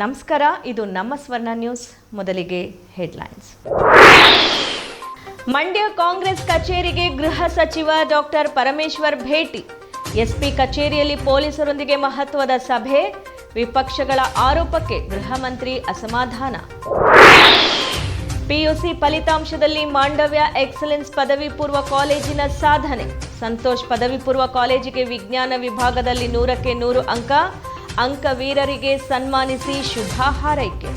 ನಮಸ್ಕಾರ, ಇದು ನಮ್ಮ ಸ್ವರ್ಣ ನ್ಯೂಸ್, ಮೊದಲಿಗೆ ಹೆಡ್ಲೈನ್ಸ್. ಮಂಡ್ಯ ಕಾಂಗ್ರೆಸ್ ಕಚೇರಿಗೆ ಗೃಹ ಸಚಿವ ಡಾಕ್ಟರ್ ಪರಮೇಶ್ವರ್ ಭೇಟಿ. ಎಸ್ಪಿ ಕಚೇರಿಯಲ್ಲಿ ಪೊಲೀಸರೊಂದಿಗೆ ಮಹತ್ವದ ಸಭೆ, ವಿಪಕ್ಷಗಳ ಆರೋಪಕ್ಕೆ ಗೃಹ ಮಂತ್ರಿ ಅಸಮಾಧಾನ. ಪಿಯುಸಿ ಫಲಿತಾಂಶದಲ್ಲಿ ಮಾಂಡವ್ಯ ಎಕ್ಸಲೆನ್ಸ್ ಪದವಿ ಪೂರ್ವ ಕಾಲೇಜಿನ ಸಾಧನೆ. ಸಂತೋಷ್ ಪದವಿ ಪೂರ್ವ ಕಾಲೇಜಿಗೆ ವಿಜ್ಞಾನ ವಿಭಾಗದಲ್ಲಿ ನೂರಕ್ಕೆ ನೂರು ಅಂಕ ಅಂಕ ವೀರರಿಗೆ ಸನ್ಮಾನಿಸಿ ಶುಭ ಹಾರೈಕೆ.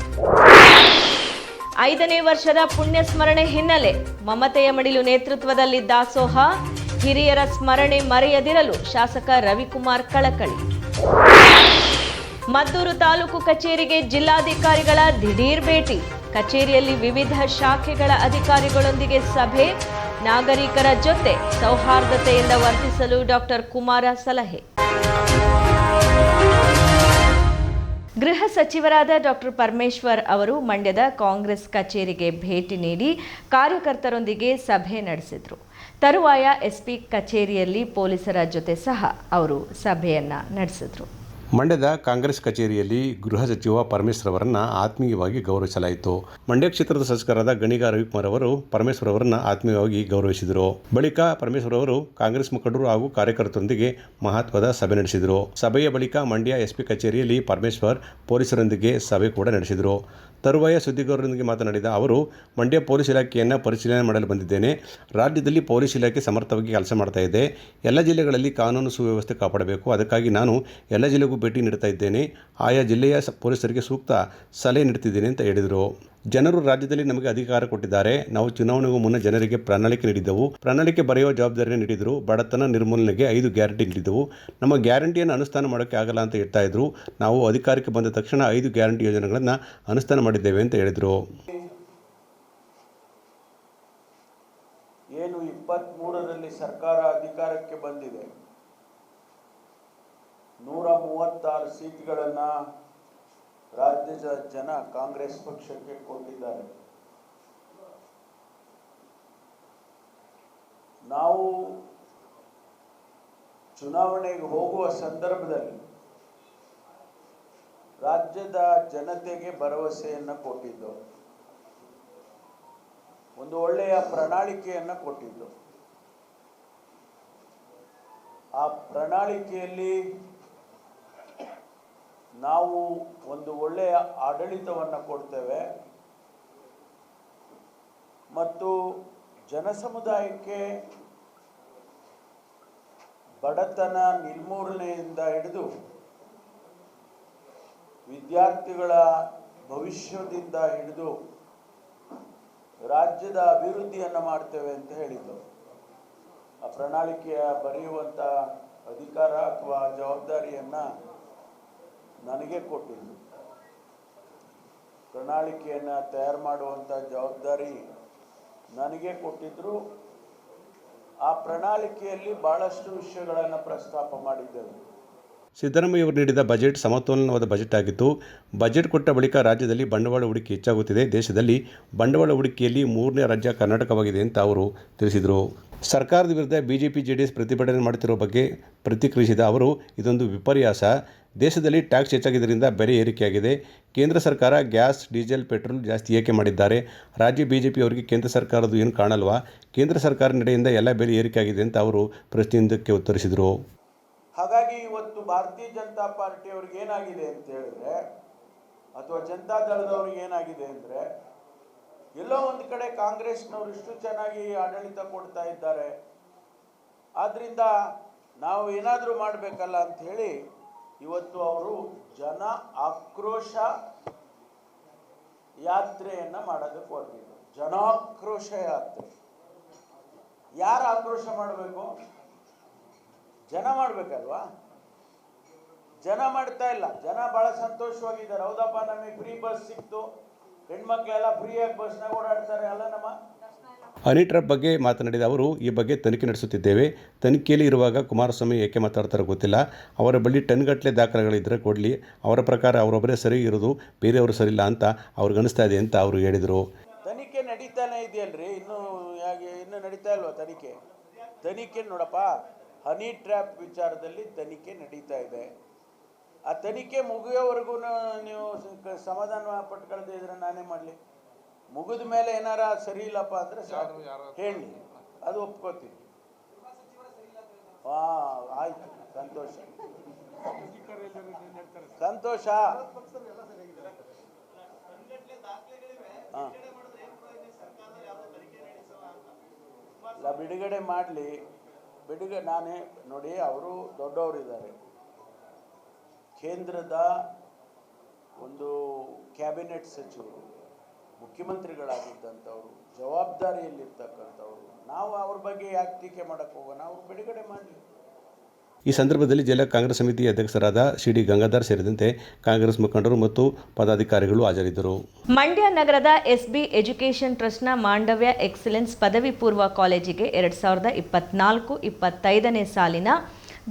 ಐದನೇ ವರ್ಷದ ಪುಣ್ಯ ಸ್ಮರಣೆ ಹಿನ್ನೆಲೆ ಮಮತೆಯ ಮಡಿಲು ನೇತೃತ್ವದಲ್ಲಿ ದಾಸೋಹ, ಹಿರಿಯರ ಸ್ಮರಣೆ ಮರೆಯದಿರಲು ಶಾಸಕ ರವಿಕುಮಾರ್ ಕಳಕಳಿ. ಮದ್ದೂರು ತಾಲೂಕು ಕಚೇರಿಗೆ ಜಿಲ್ಲಾಧಿಕಾರಿಗಳ ದಿಢೀರ್ ಭೇಟಿ. ಕಚೇರಿಯಲ್ಲಿ ವಿವಿಧ ಶಾಖೆಗಳ ಅಧಿಕಾರಿಗಳೊಂದಿಗೆ ಸಭೆ. ನಾಗರಿಕರ ಜೊತೆ ಸೌಹಾರ್ದತೆಯಿಂದ ವರ್ತಿಸಲು ಡಾಕ್ಟರ್ ಕುಮಾರ ಸಲಹೆ. ಗೃಹ ಸಚಿವರಾದ ಡಾಕ್ಟರ್ ಪರಮೇಶ್ವರ್ ಅವರು ಮಂಡ್ಯದ ಕಾಂಗ್ರೆಸ್ ಕಚೇರಿಗೆ ಭೇಟಿ ನೀಡಿ ಕಾರ್ಯಕರ್ತರೊಂದಿಗೆ ಸಭೆ ನಡೆಸಿದರು. ತರುವಾಯ ಎಸ್ಪಿ ಕಚೇರಿಯಲ್ಲಿ ಪೊಲೀಸರ ಜೊತೆ ಸಹ ಅವರು ಸಭೆಯನ್ನು ನಡೆಸಿದರು. ಮಂಡ್ಯದ ಕಾಂಗ್ರೆಸ್ ಕಚೇರಿಯಲ್ಲಿ ಗೃಹ ಸಚಿವ ಪರಮೇಶ್ವರ್ ಅವರನ್ನು ಆತ್ಮೀಯವಾಗಿ ಗೌರವಿಸಲಾಯಿತು. ಮಂಡ್ಯ ಕ್ಷೇತ್ರದ ಶಾಸಕರಾದ ಗಣಿಗ ರವಿಕುಮಾರ್ ಅವರು ಪರಮೇಶ್ವರ್ ಅವರನ್ನು ಆತ್ಮೀಯವಾಗಿ ಗೌರವಿಸಿದರು. ಬಳಿಕ ಪರಮೇಶ್ವರ್ ಅವರು ಕಾಂಗ್ರೆಸ್ ಮುಖಂಡರು ಹಾಗೂ ಕಾರ್ಯಕರ್ತರೊಂದಿಗೆ ಮಹತ್ವದ ಸಭೆ ನಡೆಸಿದರು. ಸಭೆಯ ಬಳಿಕ ಮಂಡ್ಯ ಎಸ್ಪಿ ಕಚೇರಿಯಲ್ಲಿ ಪರಮೇಶ್ವರ್ ಪೊಲೀಸರೊಂದಿಗೆ ಸಭೆ ಕೂಡ ನಡೆಸಿದರು. ತರುವಾಯ ಸುದ್ದಿಗಾರರೊಂದಿಗೆ ಮಾತನಾಡಿದ ಅವರು, ಮಂಡ್ಯ ಪೊಲೀಸ್ ಇಲಾಖೆಯನ್ನು ಪರಿಶೀಲನೆ ಮಾಡಲು ಬಂದಿದ್ದೇನೆ. ರಾಜ್ಯದಲ್ಲಿ ಪೊಲೀಸ್ ಇಲಾಖೆ ಸಮರ್ಥವಾಗಿ ಕೆಲಸ ಮಾಡ್ತಾ ಇದೆ. ಎಲ್ಲ ಜಿಲ್ಲೆಗಳಲ್ಲಿ ಕಾನೂನು ಸುವ್ಯವಸ್ಥೆ ಕಾಪಾಡಬೇಕು. ಅದಕ್ಕಾಗಿ ನಾನು ಎಲ್ಲ ಜಿಲ್ಲೆಗೂ ಭೇಟಿ ನೀಡ್ತಾ ಇದ್ದೇನೆ. ಆಯಾ ಜಿಲ್ಲೆಯ ಪೊಲೀಸರಿಗೆ ಸೂಕ್ತ ಸಲಹೆ ನೀಡ್ತಿದ್ದೇನೆ ಅಂತ ಹೇಳಿದರು. ಜನರು ರಾಜ್ಯದಲ್ಲಿ ನಮಗೆ ಅಧಿಕಾರ ಕೊಟ್ಟಿದ್ದಾರೆ. ನಾವು ಚುನಾವಣೆಗೂ ಮುನ್ನ ಜನರಿಗೆ ಪ್ರಣಾಳಿಕೆ ನೀಡಿದ್ದೆವು. ಪ್ರಣಾಳಿಕೆ ಬರೆಯುವ ಜವಾಬ್ದಾರಿಯನ್ನು ನೀಡಿದರು. ಬಡತನ ನಿರ್ಮೂಲನೆಗೆ ಐದು ಗ್ಯಾರಂಟಿ ನೀಡಿದ್ದೆವು. ನಮ್ಮ ಗ್ಯಾರಂಟಿಯನ್ನು ಅನುಷ್ಠಾನ ಮಾಡೋಕ್ಕೆ ಆಗಲ್ಲ ಅಂತ ಹೇಳ್ತಾ ಇದ್ರು. ನಾವು ಅಧಿಕಾರಕ್ಕೆ ಬಂದ ತಕ್ಷಣ ಐದು ಗ್ಯಾರಂಟಿ ಯೋಜನೆಗಳನ್ನು ಅನುಷ್ಠಾನ ಮಾಡಿದ್ದೇವೆ ಅಂತ ಹೇಳಿದರು. ಏನು ಇಪ್ಪತ್ತ್ಮೂರರಲ್ಲಿ ಸರ್ಕಾರ ಅಧಿಕಾರಕ್ಕೆ ಬಂದಿದೆ? ನೂರ ಮೂವತ್ತಾರು ಸೀಟ್ಗಳನ್ನು ರಾಜ್ಯದ ಜನ ಕಾಂಗ್ರೆಸ್ ಪಕ್ಷಕ್ಕೆ ಕೊಟ್ಟಿದ್ದಾರೆ. ನಾವು ಚುನಾವಣೆಗೆ ಹೋಗುವ ಸಂದರ್ಭದಲ್ಲಿ ರಾಜ್ಯದ ಜನತೆಗೆ ಭರವಸೆಯನ್ನು ಕೊಟ್ಟಿದ್ದು, ಒಂದು ಒಳ್ಳೆಯ ಪ್ರಣಾಳಿಕೆಯನ್ನು ಕೊಟ್ಟಿದ್ದು, ಆ ಪ್ರಣಾಳಿಕೆಯಲ್ಲಿ ನಾವು ಒಂದು ಒಳ್ಳೆಯ ಆಡಳಿತವನ್ನು ಕೊಡ್ತೇವೆ. ಮತ್ತು ಜನಸಮುದಾಯಕ್ಕೆ ಬಡತನ ನಿರ್ಮೂಲನೆಯಿಂದ ಹಿಡಿದು ವಿದ್ಯಾರ್ಥಿಗಳ ಭವಿಷ್ಯದಿಂದ ಹಿಡಿದು ರಾಜ್ಯದ ಅಭಿವೃದ್ಧಿಯನ್ನು ಮಾಡ್ತೇವೆ ಅಂತ ಹೇಳಿದ್ದು. ಆ ಪ್ರಣಾಳಿಕೆಯ ಬರೆಯುವಂಥ ಅಧಿಕಾರ ಅಥವಾ ಜವಾಬ್ದಾರಿಯನ್ನು ನನಗೆ ಕೊಟ್ಟಿದ್ದು ಪ್ರಣಾಳಿಕೆಯನ್ನು ತಯಾರು ಮಾಡುವಂಥ ಜವಾಬ್ದಾರಿ ನನಗೆ ಕೊಟ್ಟಿದ್ದರು ಆ ಪ್ರಣಾಳಿಕೆಯಲ್ಲಿ ಭಾಳಷ್ಟು ವಿಷಯಗಳನ್ನು ಪ್ರಸ್ತಾಪ ಮಾಡಿದ್ದೆವು. ಸಿದ್ದರಾಮಯ್ಯವರು ನೀಡಿದ ಬಜೆಟ್ ಸಮತೋಲನವಾದ ಬಜೆಟ್ ಆಗಿತ್ತು. ಬಜೆಟ್ ಕೊಟ್ಟ ಬಳಿಕ ರಾಜ್ಯದಲ್ಲಿ ಬಂಡವಾಳ ಹೂಡಿಕೆ ಹೆಚ್ಚಾಗುತ್ತಿದೆ. ದೇಶದಲ್ಲಿ ಬಂಡವಾಳ ಹೂಡಿಕೆಯಲ್ಲಿ ಮೂರನೇ ರಾಜ್ಯ ಕರ್ನಾಟಕವಾಗಿದೆ ಅಂತ ಅವರು ತಿಳಿಸಿದರು. ಸರ್ಕಾರದ ವಿರುದ್ಧ ಬಿಜೆಪಿ, ಜೆಡಿಎಸ್ ಪ್ರತಿಭಟನೆ ಮಾಡುತ್ತಿರುವ ಬಗ್ಗೆ ಪ್ರತಿಕ್ರಿಯಿಸಿದ ಅವರು, ಇದೊಂದು ವಿಪರ್ಯಾಸ. ದೇಶದಲ್ಲಿ ಟ್ಯಾಕ್ಸ್ ಹೆಚ್ಚಾಗಿದ್ದರಿಂದ ಬೆಲೆ ಏರಿಕೆಯಾಗಿದೆ. ಕೇಂದ್ರ ಸರ್ಕಾರ ಗ್ಯಾಸ್, ಡೀಸೆಲ್, ಪೆಟ್ರೋಲ್ ಜಾಸ್ತಿ ಏಕೆ ಮಾಡಿದ್ದಾರೆ? ರಾಜ್ಯ ಬಿ ಬಿಜೆಪಿ ಅವರಿಗೆ ಕೇಂದ್ರ ಸರ್ಕಾರದ್ದು ಏನು ಕಾಣಲ್ವಾ? ಕೇಂದ್ರ ಸರ್ಕಾರ ನಡೆಯಿಂದ ಎಲ್ಲ ಬೆಲೆ ಏರಿಕೆಯಾಗಿದೆ ಅಂತ ಅವರು ಪ್ರಶ್ನೆಯೊಂದಕ್ಕೆ ಉತ್ತರಿಸಿದರು. ಹಾಗಾಗಿ ಇವತ್ತು ಭಾರತೀಯ ಜನತಾ ಪಾರ್ಟಿಯವ್ರಿಗೆ ಏನಾಗಿದೆ ಅಂತ ಹೇಳಿದ್ರೆ, ಅಥವಾ ಜನತಾ ದಳದವ್ರಿಗೆ ಏನಾಗಿದೆ ಅಂದರೆ, ಎಲ್ಲೋ ಒಂದು ಕಡೆ ಕಾಂಗ್ರೆಸ್ನವರು ಇಷ್ಟು ಚೆನ್ನಾಗಿ ಆಡಳಿತ ಕೊಡ್ತಾ ಇದ್ದಾರೆ. ಆದ್ದರಿಂದ ನಾವು ಏನಾದರೂ ಮಾಡಬೇಕಲ್ಲ ಅಂತ ಹೇಳಿ ಇವತ್ತು ಅವರು ಜನ ಆಕ್ರೋಶ ಯಾತ್ರೆಯನ್ನು ಮಾಡೋದಕ್ಕೆ ಹೊರಟಿದ್ರು ಜನಾಕ್ರೋಶ ಯಾತ್ರೆ. ಯಾರು ಆಕ್ರೋಶ ಮಾಡಬೇಕು? ಜನ ಮಾಡಬೇಕಲ್ವಾ? ಜನ ಮಾಡ್ತಾ ಇಲ್ಲ. ಜನ ಬಹಳ ಸಂತೋಷವಾಗಿದ್ದಾರೆ. ಹೌದಪ್ಪ, ನಮಗೆ ಫ್ರೀ ಬಸ್ ಸಿಕ್ತು. ಹೆಣ್ಮಕ್ಳೆಲ್ಲ ಫ್ರೀಯಾಗಿ ಬಸ್ನಾಗ ಓಡಾಡ್ತಾರೆ. ಅಲ್ಲ ನಮ್ಮ ಹನಿ ಟ್ರ್ಯಾಪ್ ಬಗ್ಗೆ ಮಾತನಾಡಿದ ಅವರು, ಈ ಬಗ್ಗೆ ತನಿಖೆ ನಡೆಸುತ್ತಿದ್ದೇವೆ. ತನಿಖೆಯಲ್ಲಿ ಇರುವಾಗ ಕುಮಾರಸ್ವಾಮಿ ಏಕೆ ಮಾತಾಡ್ತಾರೋ ಗೊತ್ತಿಲ್ಲ. ಅವರ ಬಳಿ ಟನ್ಗಟ್ಟಲೆ ದಾಖಲೆಗಳಿದ್ದರೆ ಕೊಡಲಿ. ಅವರ ಪ್ರಕಾರ ಅವರೊಬ್ಬರೇ ಸರಿ ಇರೋದು ಬೇರೆಯವರು ಸರಿ ಇಲ್ಲ ಅಂತ ಅವ್ರಿಗೆ ಅನಿಸ್ತಾ ಇದೆ ಅಂತ ಅವರು ಹೇಳಿದರು. ತನಿಖೆ ನಡೀತಾನೆ ಇದೆಯಲ್ರಿ? ಇನ್ನೂ ಯಾಕೆ ಇನ್ನೂ ನಡೀತಾ ಇಲ್ವಾ ತನಿಖೆ? ತನಿಖೆ ನೋಡಪ್ಪ, ಹನಿ ಟ್ರ್ಯಾಪ್ ವಿಚಾರದಲ್ಲಿ ತನಿಖೆ ನಡೀತಾ ಇದೆ. ಆ ತನಿಖೆ ಮುಗಿಯೋವರೆಗೂ ನೀವು ಸಮಾಧಾನ ಪಟ್ಕೊಳ್ದೇ ಇದ್ರೆ ನಾನೇ ಮಾಡಲಿ. ಮುಗಿದ ಮೇಲೆ ಏನಾರ ಸರಿ ಇಲ್ಲಪ್ಪ ಅಂದರೆ ಹೇಳಿ. ಅದು ಒಪ್ಕೋತೀವಿ ಹಾ ಆಯ್ತು. ಸಂತೋಷ. ಸಂತೋಷ. ಹಾಂ. ಇಲ್ಲ ಬಿಡುಗಡೆ ಮಾಡಲಿ. ಬಿಡುಗಡೆ ನಾನೇ ನೋಡಿ ಅವರು ದೊಡ್ಡವರಿದ್ದಾರೆ. ಕೇಂದ್ರದ ಒಂದು ಕ್ಯಾಬಿನೆಟ್ ಸಚಿವರು. ಮುಖ್ಯಮಂತ್ರಿಗಳಾಗಿದ್ದಂಥವ್ರು ಜವಾಬ್ದಾರಿಯಲ್ಲಿರ್ತಕ್ಕಂಥವ್ರು ನಾವು ಅವ್ರ ಬಗ್ಗೆ ಯಾಕೆ ಟೀಕೆ ಮಾಡಕ್ಕೆ ಹೋಗೋಣ? ಅವ್ರು ಬಿಡುಗಡೆ ಮಾಡಲಿ. ಈ ಸಂದರ್ಭದಲ್ಲಿ ಜಿಲ್ಲಾ ಕಾಂಗ್ರೆಸ್ ಸಮಿತಿ ಅಧ್ಯಕ್ಷರಾದ ಸಿ ಡಿ ಗಂಗಾಧರ್ ಸೇರಿದಂತೆ ಕಾಂಗ್ರೆಸ್ ಮುಖಂಡರು ಮತ್ತು ಪದಾಧಿಕಾರಿಗಳು ಹಾಜರಿದ್ದರು. ಮಂಡ್ಯ ನಗರದ ಎಸ್ಬಿ ಎಜುಕೇಷನ್ ಟ್ರಸ್ಟ್ನ ಮಾಂಡವ್ಯ ಎಕ್ಸಲೆನ್ಸ್ ಪದವಿ ಪೂರ್ವ ಕಾಲೇಜಿಗೆ ಎರಡು ಸಾವಿರದ ಇಪ್ಪತ್ನಾಲ್ಕು ಇಪ್ಪತ್ತೈದನೇ ಸಾಲಿನ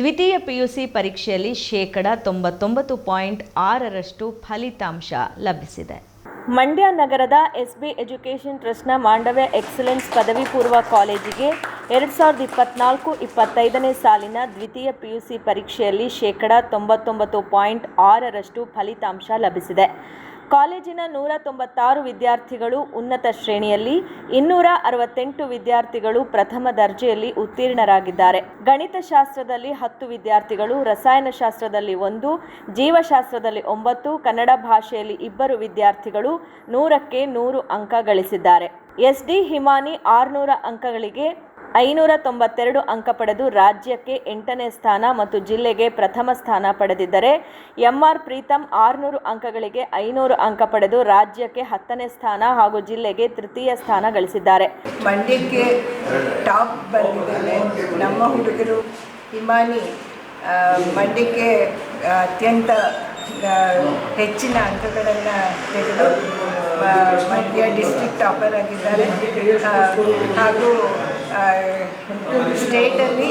ದ್ವಿತೀಯ ಪಿಯುಸಿ ಪರೀಕ್ಷೆಯಲ್ಲಿ ಶೇಕಡ ತೊಂಬತ್ತೊಂಬತ್ತು ಪಾಯಿಂಟ್ ಆರರಷ್ಟು ಫಲಿತಾಂಶ ಲಭಿಸಿದೆ. ಮಂಡ್ಯ ನಗರದ ಎಸ್ ಬಿ ಎಜುಕೇಷನ್ ಟ್ರಸ್ಟ್ನ ಮಾಂಡವ್ಯ ಎಕ್ಸಲೆನ್ಸ್ ಪದವಿ ಪೂರ್ವ ಕಾಲೇಜಿಗೆ ಎರಡು ಸಾವಿರದ ಇಪ್ಪತ್ನಾಲ್ಕು ಇಪ್ಪತ್ತೈದನೇ ಸಾಲಿನ ದ್ವಿತೀಯ ಪಿ ಯು ಸಿ ಪರೀಕ್ಷೆಯಲ್ಲಿ ಶೇಕಡಾ ತೊಂಬತ್ತೊಂಬತ್ತು ಪಾಯಿಂಟ್ ಆರರಷ್ಟು ಫಲಿತಾಂಶ ಲಭಿಸಿದೆ. ಕಾಲೇಜಿನ ನೂರ ತೊಂಬತ್ತಾರು ವಿದ್ಯಾರ್ಥಿಗಳು ಉನ್ನತ ಶ್ರೇಣಿಯಲ್ಲಿ, ಇನ್ನೂರ ಅರವತ್ತೆಂಟು ವಿದ್ಯಾರ್ಥಿಗಳು ಪ್ರಥಮ ದರ್ಜೆಯಲ್ಲಿ ಉತ್ತೀರ್ಣರಾಗಿದ್ದಾರೆ. ಗಣಿತಶಾಸ್ತ್ರದಲ್ಲಿ ಹತ್ತು ವಿದ್ಯಾರ್ಥಿಗಳು, ರಸಾಯನಶಾಸ್ತ್ರದಲ್ಲಿ ಒಂದು, ಜೀವಶಾಸ್ತ್ರದಲ್ಲಿ ಒಂಬತ್ತು, ಕನ್ನಡ ಭಾಷೆಯಲ್ಲಿ ಇಬ್ಬರು ವಿದ್ಯಾರ್ಥಿಗಳು ನೂರಕ್ಕೆ ನೂರು ಅಂಕ ಗಳಿಸಿದ್ದಾರೆ. ಎಸ್ಡಿ ಹಿಮಾನಿ ಆರುನೂರ ಅಂಕಗಳಿಗೆ ಐನೂರ ತೊಂಬತ್ತೆರಡು ಅಂಕ ಪಡೆದು ರಾಜ್ಯಕ್ಕೆ ಎಂಟನೇ ಸ್ಥಾನ ಮತ್ತು ಜಿಲ್ಲೆಗೆ ಪ್ರಥಮ ಸ್ಥಾನ ಪಡೆದಿದ್ದರೆ ಎಂಆರ್ ಪ್ರೀತಮ್ ಆರುನೂರು ಅಂಕಗಳಿಗೆ ಐನೂರು ಅಂಕ ಪಡೆದು ರಾಜ್ಯಕ್ಕೆ ಹತ್ತನೇ ಸ್ಥಾನ ಹಾಗೂ ಜಿಲ್ಲೆಗೆ ತೃತೀಯ ಸ್ಥಾನ ಗಳಿಸಿದ್ದಾರೆ. ಮಂಡ್ಯಕ್ಕೆ ಟಾಪ್ ಬಂದಿದ್ದೇನೆ. ನಮ್ಮ ಹುಡುಗರು ಹಿಮಾನಿ ಮಂಡ್ಯಕ್ಕೆ ಅತ್ಯಂತ ಹೆಚ್ಚಿನ ಅಂಕಗಳನ್ನು ತೆಗೆದು ಮಂಡ್ಯ ಡಿಸ್ಟ್ರಿಕ್ಟ್ ಟಾಪರ್ ಆಗಿದ್ದಾರೆ. ಹಾಗೂ ಸ್ಟೇಟಲ್ಲಿ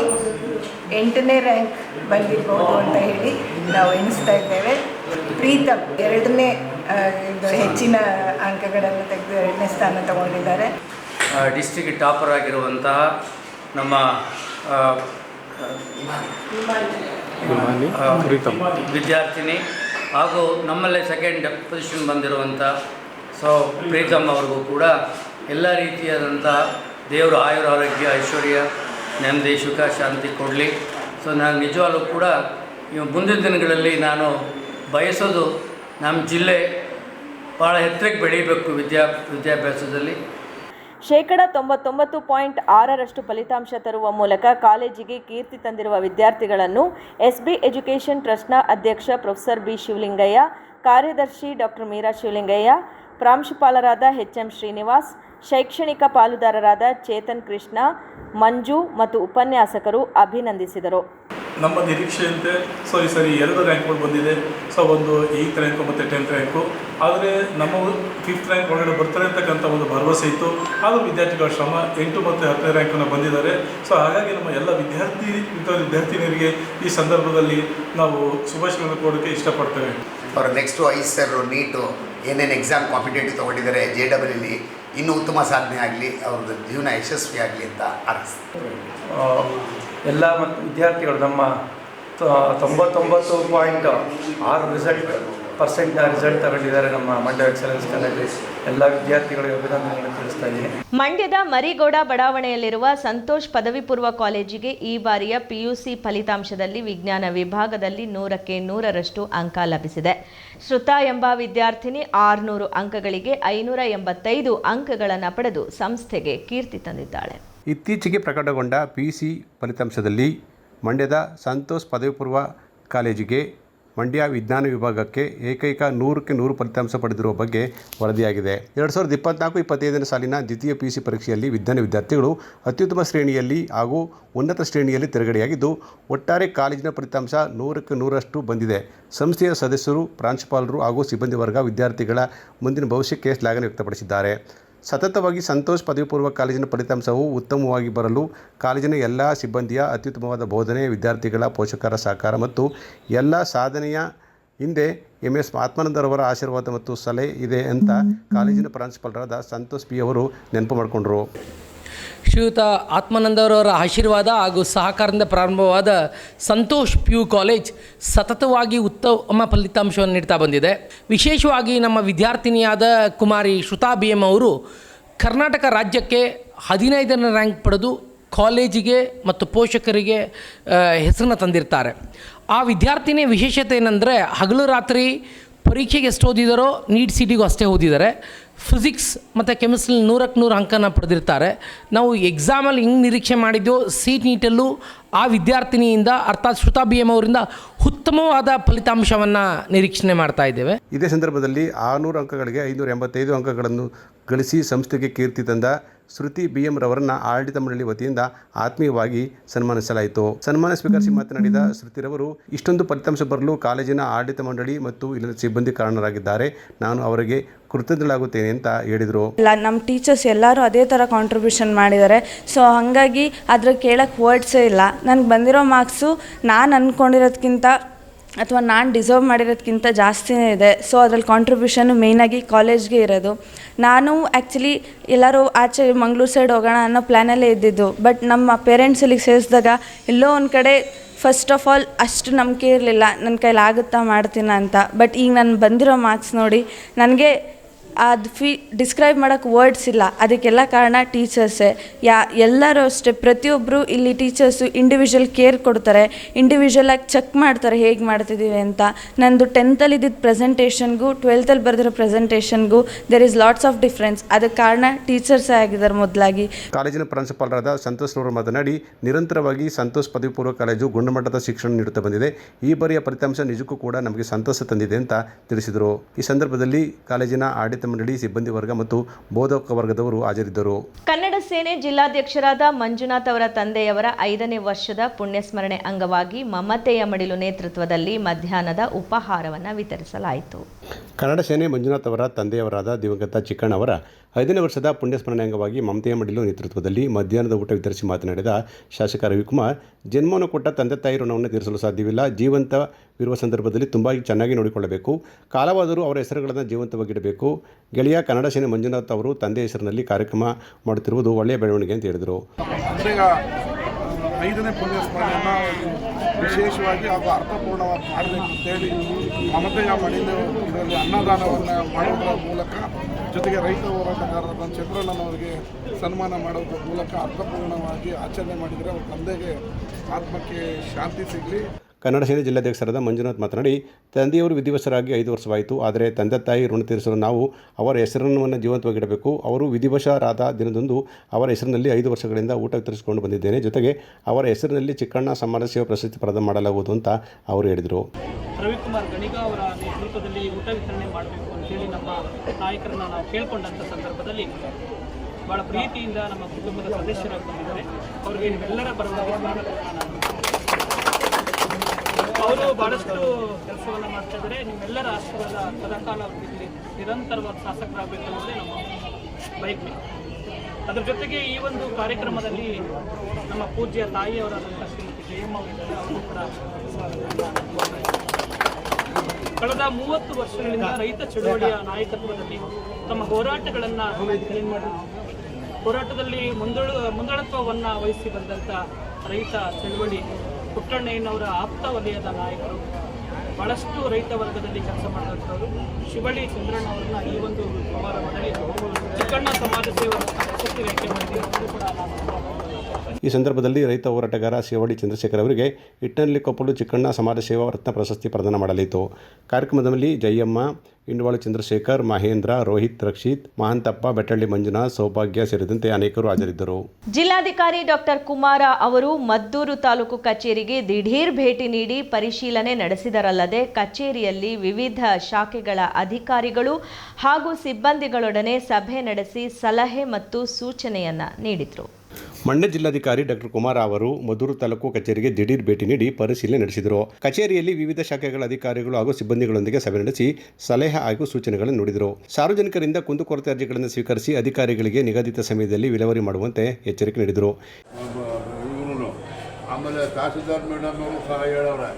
ಎಂಟನೇ ರ್ಯಾಂಕ್ ಬಂದಿರ್ಬೋದು ಅಂತ ಹೇಳಿ ನಾವು ಎಣಿಸ್ತಾ ಇದ್ದೇವೆ. ಪ್ರೀತಮ್ ಎರಡನೇ ಇದು ಹೆಚ್ಚಿನ ಅಂಕಗಳನ್ನು ತೆಗೆದು ಎರಡನೇ ಸ್ಥಾನ ತಗೊಂಡಿದ್ದಾರೆ. ಡಿಸ್ಟಿಕ್ ಟಾಪರ್ ಆಗಿರುವಂತಹ ನಮ್ಮ ವಿದ್ಯಾರ್ಥಿನಿ ಹಾಗೂ ನಮ್ಮಲ್ಲೇ ಸೆಕೆಂಡ್ ಪೊಸಿಷನ್ ಬಂದಿರುವಂಥ ಸೊ ಪ್ರೀತಮ್ ಅವ್ರಿಗೂ ಕೂಡ ಎಲ್ಲ ರೀತಿಯಾದಂಥ ದೇವರು ಆಯುರ ಆರೋಗ್ಯ, ಐಶ್ವರ್ಯ, ನೆಮ್ಮದಿ, ಸುಖ, ಶಾಂತಿ ಕೊಡಲಿ. ಸೊ ನಾನು ನಿಜವಾಗ್ಲೂ ಕೂಡ ಮುಂದಿನ ದಿನಗಳಲ್ಲಿ ನಾನು ಬಯಸೋದು ನಮ್ಮ ಜಿಲ್ಲೆ ಭಾಳ ಎತ್ತರಕ್ಕೆ ಬೆಳೀಬೇಕು ವಿದ್ಯಾ, ವಿದ್ಯಾಭ್ಯಾಸದಲ್ಲಿ. ಶೇಕಡ ತೊಂಬತ್ತೊಂಬತ್ತು ಪಾಯಿಂಟ್ ಆರರಷ್ಟು ಫಲಿತಾಂಶ ತರುವ ಮೂಲಕ ಕಾಲೇಜಿಗೆ ಕೀರ್ತಿ ತಂದಿರುವ ವಿದ್ಯಾರ್ಥಿಗಳನ್ನು ಎಸ್ ಬಿ ಎಜುಕೇಷನ್ ಟ್ರಸ್ಟ್ನ ಅಧ್ಯಕ್ಷ ಪ್ರೊಫೆಸರ್ ಬಿ ಶಿವಲಿಂಗಯ್ಯ, ಕಾರ್ಯದರ್ಶಿ ಡಾಕ್ಟರ್ ಮೀರಾ ಶಿವಲಿಂಗಯ್ಯ, ಪ್ರಾಂಶುಪಾಲರಾದ ಎಚ್ ಎಂ ಶ್ರೀನಿವಾಸ್ ಶೈಕ್ಷಣಿಕ ಪಾಲುದಾರರಾದ ಚೇತನ್ ಕೃಷ್ಣ ಮಂಜು ಮತ್ತು ಉಪನ್ಯಾಸಕರು ಅಭಿನಂದಿಸಿದರು. ನಮ್ಮ ನಿರೀಕ್ಷೆಯಂತೆ ಸೊ ಈ ಸರಿ ಎರಡು ರ್ಯಾಂಕ್ಗಳು ಬಂದಿದೆ. ಸೊ ಒಂದು ಏಯ್ತ್ ರ್ಯಾಂಕು ಮತ್ತು ಟೆಂತ್ ರ್ಯಾಂಕು ಆದರೆ ನಮ್ಮ ಫಿಫ್ತ್ ರ್ಯಾಂಕ್ ಒಳಗಡೆ ಬರ್ತಾರೆ ಅಂತಕ್ಕಂಥ ಒಂದು ಭರವಸೆ ಇತ್ತು. ಆದರೂ ವಿದ್ಯಾರ್ಥಿಗಳ ಶ್ರಮ ಎಂಟು ಮತ್ತು ಹತ್ತನೇ ರ್ಯಾಂಕನ್ನು ಬಂದಿದ್ದಾರೆ. ಸೊ ಹಾಗಾಗಿ ನಮ್ಮ ಎಲ್ಲ ವಿದ್ಯಾರ್ಥಿ ಮತ್ತು ವಿದ್ಯಾರ್ಥಿನಿಯರಿಗೆ ಈ ಸಂದರ್ಭದಲ್ಲಿ ನಾವು ಶುಭಾಶಯಗಳನ್ನು ಕೊಡೋಕ್ಕೆ ಇಷ್ಟಪಡ್ತೇವೆ. ಅವರು ನೆಕ್ಸ್ಟು ಐ ಸರ್ ನೀಟು ಏನೇನು ಎಕ್ಸಾಮ್ ಕಾಂಪಿಟೇಟಿವ್ ತೊಗೊಂಡಿದ್ದಾರೆ ಜೆ ಡಬಲಲ್ಲಿ ಇನ್ನೂ ಉತ್ತಮ ಸಾಧನೆ ಆಗಲಿ, ಅವ್ರದ್ದು ಜೀವನ ಯಶಸ್ವಿ ಆಗಲಿ ಅಂತ ಅರ್ಥ ಎಲ್ಲ ವಿದ್ಯಾರ್ಥಿಗಳು ನಮ್ಮ ತೊಂಬತ್ತೊಂಬತ್ತು ಪಾಯಿಂಟ್ ಆರು ರಿಸಲ್ಟ್ ಪರ್ಸೆಂಟ್ನ ರಿಸಲ್ಟ್ ತಗೊಂಡಿದ್ದಾರೆ ನಮ್ಮ ಮಂಡ್ಯ ಎಕ್ಸಲೆನ್ಸ್ ಕಾಲೇಜು ಎಲ್ಲ ವಿದ್ಯಾರ್ಥಿಗಳಿಗೆ ಅಭಿನಂದನೆಗಳನ್ನು ತಿಳಿಸ್ತಾ ಇದ್ದೀನಿ. ಮಂಡ್ಯದ ಮರಿಗೌಡ ಬಡಾವಣೆಯಲ್ಲಿರುವ ಸಂತೋಷ್ ಪದವಿ ಪೂರ್ವ ಕಾಲೇಜಿಗೆ ಈ ಬಾರಿಯ ಪಿಯುಸಿ ಫಲಿತಾಂಶದಲ್ಲಿ ವಿಜ್ಞಾನ ವಿಭಾಗದಲ್ಲಿ ನೂರಕ್ಕೆ ನೂರರಷ್ಟು ಅಂಕ ಲಭಿಸಿದೆ. ಶ್ರುತಾ ಎಂಬ ವಿದ್ಯಾರ್ಥಿನಿ ಆರುನೂರು ಅಂಕಗಳಿಗೆ ಐನೂರ ಎಂಬತ್ತೈದು ಅಂಕಗಳನ್ನು ಪಡೆದು ಸಂಸ್ಥೆಗೆ ಕೀರ್ತಿ ತಂದಿದ್ದಾಳೆ. ಇತ್ತೀಚೆಗೆ ಪ್ರಕಟಗೊಂಡ ಪಿಯುಸಿ ಸಿ ಫಲಿತಾಂಶದಲ್ಲಿ ಮಂಡ್ಯದ ಸಂತೋಷ್ ಪದವಿ ಪೂರ್ವ ಕಾಲೇಜಿಗೆ ಮಂಡ್ಯ ವಿಜ್ಞಾನ ವಿಭಾಗಕ್ಕೆ ಏಕೈಕ ನೂರಕ್ಕೆ ನೂರು ಫಲಿತಾಂಶ ಪಡೆದಿರುವ ಬಗ್ಗೆ ವರದಿಯಾಗಿದೆ. ಎರಡು ಸಾವಿರದ ಇಪ್ಪತ್ನಾಲ್ಕು ಇಪ್ಪತ್ತೈದನೇ ಸಾಲಿನ ದ್ವಿತೀಯ ಪಿ ಯು ಸಿ ಪರೀಕ್ಷೆಯಲ್ಲಿ ವಿಜ್ಞಾನ ವಿದ್ಯಾರ್ಥಿಗಳು ಅತ್ಯುತ್ತಮ ಶ್ರೇಣಿಯಲ್ಲಿ ಹಾಗೂ ಉನ್ನತ ಶ್ರೇಣಿಯಲ್ಲಿ ತೆರಗಡೆಯಾಗಿದ್ದು, ಒಟ್ಟಾರೆ ಕಾಲೇಜಿನ ಫಲಿತಾಂಶ ನೂರಕ್ಕೆ ನೂರಷ್ಟು ಬಂದಿದೆ. ಸಂಸ್ಥೆಯ ಸದಸ್ಯರು, ಪ್ರಾಂಶುಪಾಲರು ಹಾಗೂ ಸಿಬ್ಬಂದಿ ವರ್ಗ ವಿದ್ಯಾರ್ಥಿಗಳ ಮುಂದಿನ ಭವಿಷ್ಯಕ್ಕೆ ಶ್ಲಾಘನೆ ವ್ಯಕ್ತಪಡಿಸಿದ್ದಾರೆ. ಸತತವಾಗಿ ಸಂತೋಷ್ ಪದವಿ ಪೂರ್ವ ಕಾಲೇಜಿನ ಫಲಿತಾಂಶವು ಉತ್ತಮವಾಗಿ ಬರಲು ಕಾಲೇಜಿನ ಎಲ್ಲ ಸಿಬ್ಬಂದಿಯ ಅತ್ಯುತ್ತಮವಾದ ಬೋಧನೆ ವಿದ್ಯಾರ್ಥಿಗಳ ಪೋಷಕರ ಸಹಕಾರ ಮತ್ತು ಎಲ್ಲ ಸಾಧನೆಯ ಹಿಂದೆ ಎಂ ಎಸ್. ಆತ್ಮಾನಂದರವರ ಆಶೀರ್ವಾದ ಮತ್ತು ಸಲಹೆ ಇದೆ ಅಂತ ಕಾಲೇಜಿನ ಪ್ರಾಂಶುಪಾಲರಾದ ಸಂತೋಷ್ ಪಿ. ಅವರು ನೆನಪು ಮಾಡಿಕೊಂಡರು. ಶ್ರೀಯುತ ಆತ್ಮಾನಂದವರವರ ಆಶೀರ್ವಾದ ಹಾಗೂ ಸಹಕಾರದಿಂದ ಪ್ರಾರಂಭವಾದ ಸಂತೋಷ್ ಪಿ ಕಾಲೇಜ್ ಸತತವಾಗಿ ಉತ್ತಮ ಫಲಿತಾಂಶವನ್ನು ನೀಡ್ತಾ ಬಂದಿದೆ. ವಿಶೇಷವಾಗಿ ನಮ್ಮ ವಿದ್ಯಾರ್ಥಿನಿಯಾದ ಕುಮಾರಿ ಶ್ರುತಾ ಬಿ ಎಂ ಅವರು ಕರ್ನಾಟಕ ರಾಜ್ಯಕ್ಕೆ ಹದಿನೈದನೇ ರ್ಯಾಂಕ್ ಪಡೆದು ಕಾಲೇಜಿಗೆ ಮತ್ತು ಪೋಷಕರಿಗೆ ಹೆಸರನ್ನು ತಂದಿರ್ತಾರೆ. ಆ ವಿದ್ಯಾರ್ಥಿನಿಯ ವಿಶೇಷತೆ ಏನಂದರೆ ಹಗಲು ರಾತ್ರಿ ಪರೀಕ್ಷೆಗೆ ಎಷ್ಟು ಓದಿದಾರೋ ನೀಟ್ ಸಿಟಿಗೂ ಅಷ್ಟೇ ಓದಿದ್ದಾರೆ. ಫಿಸಿಕ್ಸ್ ಮತ್ತು ಕೆಮಿಸ್ಟ್ರಿ ನೂರಕ್ಕೆ ನೂರು ಅಂಕನ ಪಡೆದಿರ್ತಾರೆ. ನಾವು ಎಕ್ಸಾಮಲ್ಲಿ ಹಿಂಗೆ ನಿರೀಕ್ಷೆ ಮಾಡಿದ್ದೆವು ಸಿ ನೀಟಲ್ಲೂ ಆ ವಿದ್ಯಾರ್ಥಿನಿಯಿಂದ ಅರ್ಥಾತ್ ಶ್ರುತಾ ಬಿ ಎಂ ಅವರಿಂದ ಉತ್ತಮವಾದ ಫಲಿತಾಂಶವನ್ನು ನಿರೀಕ್ಷಣೆ ಮಾಡ್ತಾ ಇದ್ದೇವೆ. ಇದೇ ಸಂದರ್ಭದಲ್ಲಿ ಆರುನೂರು ಅಂಕಗಳಿಗೆ ಐನೂರ ಎಂಬತ್ತೈದು ಅಂಕಗಳನ್ನು ಗಳಿಸಿ ಸಂಸ್ಥೆಗೆ ಕೀರ್ತಿ ತಂದ ಶ್ರುತಿ ಬಿ ಎಂ ರವರನ್ನ ಆಡಳಿತ ಮಂಡಳಿ ವತಿಯಿಂದ ಆತ್ಮೀಯವಾಗಿ ಸನ್ಮಾನಿಸಲಾಯಿತು. ಸನ್ಮಾನ ಸ್ವೀಕರಿಸಿ ಮಾತನಾಡಿದ ಶ್ರುತಿರವರು ಇಷ್ಟೊಂದು ಫಲಿತಾಂಶ ಬರಲು ಕಾಲೇಜಿನ ಆಡಳಿತ ಮಂಡಳಿ ಮತ್ತು ಇಲ್ಲಿನ ಸಿಬ್ಬಂದಿ ಕಾರಣರಾಗಿದ್ದಾರೆ. ನಾನು ಅವರಿಗೆ ಕೃತಜ್ಞಳಾಗುತ್ತೇನೆ ಅಂತ ಹೇಳಿದರು. ಇಲ್ಲ ನಮ್ಮ ಟೀಚರ್ಸ್ ಎಲ್ಲರೂ ಅದೇ ಥರ ಕಾಂಟ್ರಿಬ್ಯೂಷನ್ ಮಾಡಿದ್ದಾರೆ. ಸೊ ಹಾಗಾಗಿ ಅದ್ರ ಕೇಳಕ್ಕೆ ವರ್ಡ್ಸೇ ಇಲ್ಲ. ನನಗೆ ಬಂದಿರೋ ಮಾರ್ಕ್ಸು ನಾನು ಅಂದ್ಕೊಂಡಿರೋದ್ಕಿಂತ ಅಥವಾ ನಾನು ಡಿಸರ್ವ್ ಮಾಡಿರೋದ್ಕಿಂತ ಜಾಸ್ತಿನೇ ಇದೆ. ಸೊ ಅದ್ರಲ್ಲಿ ಕಾಂಟ್ರಿಬ್ಯೂಷನ್ನು ಮೇಯ್ನಾಗಿ ಕಾಲೇಜ್ಗೆ ಇರೋದು. ನಾನು ಆ್ಯಕ್ಚುಲಿ ಎಲ್ಲರೂ ಆಚೆ ಮಂಗ್ಳೂರು ಸೈಡ್ ಹೋಗೋಣ ಅನ್ನೋ ಪ್ಲ್ಯಾನಲ್ಲೇ ಇದ್ದಿದ್ದು. ಬಟ್ ನಮ್ಮ ಪೇರೆಂಟ್ಸ್ ಇಲ್ಲಿಗೆ ಸೇರಿಸಿದಾಗ ಎಲ್ಲೋ ಒಂದು ಕಡೆ ಫಸ್ಟ್ ಆಫ್ ಆಲ್ ಅಷ್ಟು ನಂಬಿಕೆ ಇರಲಿಲ್ಲ. ನನ್ನ ಕೈಲಿ ಆಗುತ್ತಾ ಮಾಡ್ತೀನ ಅಂತ ಬಟ್ ಈಗ ನಾನು ಬಂದಿರೋ ಮಾರ್ಕ್ಸ್ ನೋಡಿ, ನನಗೆ ಅದು ಫೀ ಡಿಸ್ಕ್ರೈಬ್ ಮಾಡೋಕ್ಕೆ ವರ್ಡ್ಸ್ ಇಲ್ಲ. ಅದಕ್ಕೆಲ್ಲ ಕಾರಣ ಟೀಚರ್ಸೇ ಯಾ, ಎಲ್ಲರೂ ಅಷ್ಟೇ. ಪ್ರತಿಯೊಬ್ಬರು ಇಲ್ಲಿ ಟೀಚರ್ಸು ಇಂಡಿವಿಜುವಲ್ ಕೇರ್ ಕೊಡ್ತಾರೆ. ಇಂಡಿವಿಜುವಲಾಗಿ ಚೆಕ್ ಮಾಡ್ತಾರೆ ಹೇಗೆ ಮಾಡ್ತಿದ್ದೀವಿ ಅಂತ. ನಂದು ಟೆಂತಲ್ಲಿ ಇದ್ದಿದ್ದ ಪ್ರೆಸೆಂಟೇಷನ್ಗೂ ಟ್ವೆಲ್ತಲ್ಲಿ ಬರೆದಿರೋ ಪ್ರೆಸೆಂಟೇಷನ್ಗೂ there is lots of difference ಅದಕ್ಕೆ ಕಾರಣ ಟೀಚರ್ಸೇ ಆಗಿದ್ದಾರೆ ಮೊದಲಾಗಿ. ಕಾಲೇಜಿನ ಪ್ರಾಂಶುಪಾಲರಾದ ಸಂತೋಷ್ ರವರು ಮಾತನಾಡಿ, ನಿರಂತರವಾಗಿ ಸಂತೋಷ್ ಪದವಿ ಪೂರ್ವ ಕಾಲೇಜು ಗುಣಮಟ್ಟದ ಶಿಕ್ಷಣ ನೀಡುತ್ತಾ ಬಂದಿದೆ. ಈ ಬಾರಿಯ ಫಲಿತಾಂಶ ನಿಜಕ್ಕೂ ಕೂಡ ನಮಗೆ ಸಂತೋಷ ತಂದಿದೆ ಅಂತ ತಿಳಿಸಿದರು. ಈ ಸಂದರ್ಭದಲ್ಲಿ ಕಾಲೇಜಿನ ಆಡಳಿತ ಮಂಡಳಿ ಸಿಬ್ಬಂದಿ ವರ್ಗ ಮತ್ತು ಬೋಧಕ ವರ್ಗದವರು ಹಾಜರಿದ್ದರು. ಕನ್ನಡ ಸೇನೆ ಜಿಲ್ಲಾಧ್ಯಕ್ಷರಾದ ಮಂಜುನಾಥ್ ಅವರ ತಂದೆಯವರ ಐದನೇ ವರ್ಷದ ಪುಣ್ಯಸ್ಮರಣೆ ಅಂಗವಾಗಿ ಮಮತೆಯ ಮಡಿಲು ನೇತೃತ್ವದಲ್ಲಿ ಮಧ್ಯಾಹ್ನದ ಉಪಹಾರವನ್ನು ವಿತರಿಸಲಾಯಿತು. ಕನ್ನಡ ಸೇನೆ ಮಂಜುನಾಥ್ ಅವರ ತಂದೆಯವರಾದ ದಿವಂಗತ ಚಿಕ್ಕಣ್ಣ ಅವರ ಐದನೇ ವರ್ಷದ ಪುಣ್ಯಸ್ಮರಣೆ ಅಂಗವಾಗಿ ಮಮತೆಯ ಮಡಿಲು ನೇತೃತ್ವದಲ್ಲಿ ಮಧ್ಯಾಹ್ನದ ಊಟ ವಿತರಿಸಿ ಮಾತನಾಡಿದ ಶಾಸಕ ರವಿಕುಮಾರ್, ಜನ್ಮವನ್ನು ಕೊಟ್ಟ ತಂದೆ ತಾಯಿ ಋಣವನ್ನು ತೀರಿಸಲು ಸಾಧ್ಯವಿಲ್ಲ, ಜೀವಂತವಿರುವ ಸಂದರ್ಭದಲ್ಲಿ ತುಂಬ ಚೆನ್ನಾಗಿ ನೋಡಿಕೊಳ್ಳಬೇಕು, ಕಾಲವಾದರೂ ಅವರ ಹೆಸರುಗಳನ್ನು ಜೀವಂತವಾಗಿಡಬೇಕು. ಗೆಳೆಯ ಕನ್ನಡ ಸೇನೆ ಮಂಜುನಾಥ್ ಅವರು ತಂದೆ ಹೆಸರಿನಲ್ಲಿ ಕಾರ್ಯಕ್ರಮ ಮಾಡುತ್ತಿರುವುದು ಒಳ್ಳೆಯ ಬೆಳವಣಿಗೆ ಅಂತ ಹೇಳಿದರು. ಐದನೇ ಪುಣ್ಯಸ್ಮರಣೆಯನ್ನು ವಿಶೇಷವಾಗಿ ಹಾಗೂ ಅರ್ಥಪೂರ್ಣವಾಗಿ ಮಾಡಬೇಕು ಅಂತೇಳಿ ಮಮತೆಯ ಮಡಿಲು ಇದರಲ್ಲಿ ಅನ್ನದಾನವನ್ನು ಮಾಡುವುದರ ಮೂಲಕ ಜೊತೆಗೆ ರೈತ ಹೋರಾಟಗಾರರಾದ ಚಂದ್ರಣ್ಣನವರಿಗೆ ಸನ್ಮಾನ ಮಾಡೋದ್ರ ಮೂಲಕ ಅರ್ಥಪೂರ್ಣವಾಗಿ ಆಚರಣೆ ಮಾಡಿದರೆ ಅವ್ರ ತಂದೆಗೆ ಆತ್ಮಕ್ಕೆ ಶಾಂತಿ ಸಿಗಲಿ. ಕನ್ನಡ ಸೇನೆ ಜಿಲ್ಲಾಧ್ಯಕ್ಷರಾದ ಮಂಜುನಾಥ್ ಮಾತನಾಡಿ ತಂದೆಯವರು ವಿಧಿವಶರಾಗಿ ಐದು ವರ್ಷವಾಯಿತು ಆದರೆ ತಂದೆ ತಾಯಿ ಋಣ ತೀರಿಸಲು ನಾವು ಅವರ ಹೆಸರನ್ನು ಜೀವಂತವಾಗಿಡಬೇಕು. ಅವರು ವಿಧಿವಶರಾದ ದಿನದಂದು ಅವರ ಹೆಸರಿನಲ್ಲಿ ಐದು ವರ್ಷಗಳಿಂದ ಊಟ ವಿತರಿಸಿಕೊಂಡು ಬಂದಿದ್ದೇನೆ. ಜೊತೆಗೆ ಅವರ ಹೆಸರಿನಲ್ಲಿ ಚಿಕ್ಕಣ್ಣ ಸಮಾಜ ಸೇವಾ ಪ್ರಶಸ್ತಿ ಪ್ರದಾನ ಮಾಡಲಾಗುವುದು ಅಂತ ಅವರು ಹೇಳಿದರು. ರವಿಕುಮಾರ್ ಗಣಿಗ ಅವರ ನೇತೃತ್ವದಲ್ಲಿ ಊಟ ವಿತರಣೆ ಮಾಡಬೇಕು ನಾಯಕರನ್ನ ನಾವು ಕೇಳ್ಕೊಂಡಂಥ ಸಂದರ್ಭದಲ್ಲಿ ಬಹಳ ಪ್ರೀತಿಯಿಂದ ನಮ್ಮ ಕುಟುಂಬದ ಸದಸ್ಯರಾಗಿ ಬಂದಿದ್ದಾರೆ ಅವರಿಗೆ ನಿಮ್ಮೆಲ್ಲರ ಪರವಾಗಿ ಅವರು ಬಹಳಷ್ಟು ಕೆಲಸವನ್ನು ಮಾಡ್ತಾ ಇದ್ದಾರೆ. ನಿಮ್ಮೆಲ್ಲರ ಆಶೀರ್ವಾದ ಸದಾಕಾಲ ಅವರಿಗೆ ನಿರಂತರವಾಗಿ ಶಾಸಕರಾಗಬೇಕು ಅನ್ನೋದೇ ನಮ್ಮ ಬೈಕ್ ಅದರ ಜೊತೆಗೆ ಈ ಒಂದು ಕಾರ್ಯಕ್ರಮದಲ್ಲಿ ನಮ್ಮ ಪೂಜ್ಯ ತಾಯಿಯವರಾದಂಥ ಶ್ರೀಮತಿ ಜಯಮ್ಮ ಅವರು ಕೂಡ ಕಳೆದ ಮೂವತ್ತು ವರ್ಷಗಳಿಂದ ರೈತ ಚಳುವಳಿಯ ನಾಯಕತ್ವದಲ್ಲಿ ತಮ್ಮ ಹೋರಾಟಗಳನ್ನು ಹೋರಾಟದಲ್ಲಿ ಮುಂದಳು, ಮುಂದಳತ್ವವನ್ನು ವಹಿಸಿ ಬಂದಂಥ ರೈತ ಚಳುವಳಿ ಪುಟ್ಟಣ್ಣಯ್ಯನವರ ಆಪ್ತ ವಲಯದ ನಾಯಕರು. ಬಹಳಷ್ಟು ರೈತ ವರ್ಗದಲ್ಲಿ ಕೆಲಸ ಮಾಡಿದಂಥವರು ಶಿವಳ್ಳಿ ಚಂದ್ರಣ್ಣ ಅವರನ್ನ ಈ ಒಂದು ಸಮಾರಂಭದಲ್ಲಿ ಚಿಕ್ಕಣ್ಣ ಸಮಾಜ ಸೇವಾ ಪ್ರಶಸ್ತಿ ವ್ಯಾಖ್ಯೆ ಮಾಡಿದ್ರು. ಕೂಡ ಈ ಸಂದರ್ಭದಲ್ಲಿ ರೈತ ಹೋರಾಟಗಾರ ಶಿವಡಿ ಚಂದ್ರಶೇಖರ್ ಅವರಿಗೆ ಇಟ್ಟನಲ್ಲಿ ಕೊಪ್ಪಲು ಚಿಕ್ಕಣ್ಣ ಸಮಾಜ ಸೇವಾ ರತ್ನ ಪ್ರಶಸ್ತಿ ಪ್ರದಾನ ಮಾಡಲಾಯಿತು ಕಾರ್ಯಕ್ರಮದಲ್ಲಿ ಜಯಮ್ಮ, ಇಂಡವಾಳು ಚಂದ್ರಶೇಖರ್, ಮಹೇಂದ್ರ, ರೋಹಿತ್ ರಕ್ಷಿತ್, ಮಹಂತಪ್ಪ, ಬೆಟ್ಟಳ್ಳಿ ಮಂಜುನಾಥ್, ಸೌಭಾಗ್ಯ ಸೇರಿದಂತೆ ಅನೇಕರು ಹಾಜರಿದ್ದರು. ಜಿಲ್ಲಾಧಿಕಾರಿ ಡಾಕ್ಟರ್ ಕುಮಾರ ಅವರು ಮದ್ದೂರು ತಾಲೂಕು ಕಚೇರಿಗೆ ದಿಢೀರ್ ಭೇಟಿ ನೀಡಿ ಪರಿಶೀಲನೆ ನಡೆಸಿದರಲ್ಲದೆ ಕಚೇರಿಯಲ್ಲಿ ವಿವಿಧ ಶಾಖೆಗಳ ಅಧಿಕಾರಿಗಳು ಹಾಗೂ ಸಿಬ್ಬಂದಿಗಳೊಡನೆ ಸಭೆ ನಡೆಸಿ ಸಲಹೆ ಮತ್ತು ಸೂಚನೆಯನ್ನ ನೀಡಿದರು. ಮಂಡ್ಯ ಜಿಲ್ಲಾಧಿಕಾರಿ ಡಾಕ್ಟರ್ ಕುಮಾರ ಅವರು ಮಧುರು ತಾಲೂಕು ಕಚೇರಿಗೆ ದಿಢೀರ್ ಭೇಟಿ ನೀಡಿ ಪರಿಶೀಲನೆ ನಡೆಸಿದರು. ಕಚೇರಿಯಲ್ಲಿ ವಿವಿಧ ಶಾಖೆಗಳ ಅಧಿಕಾರಿಗಳು ಹಾಗೂ ಸಿಬ್ಬಂದಿಗಳೊಂದಿಗೆ ಸಭೆ ನಡೆಸಿ ಸಲಹೆ ಹಾಗೂ ಸೂಚನೆಗಳನ್ನು ನೀಡಿದರು. ಸಾರ್ವಜನಿಕರಿಂದ ಕುಂದುಕೊರತೆ ಅರ್ಜಿಗಳನ್ನು ಸ್ವೀಕರಿಸಿ ಅಧಿಕಾರಿಗಳಿಗೆ ನಿಗದಿತ ಸಮಯದಲ್ಲಿ ವಿಲೇವಾರಿ ಮಾಡುವಂತೆ ಎಚ್ಚರಿಕೆ ನೀಡಿದರು. ಆಮೇಲೆ ತಹಸೀಲ್ದಾರ್ ಮೇಡಮ್ ಅವರು ಸಹ ಹೇಳವ್ರೆ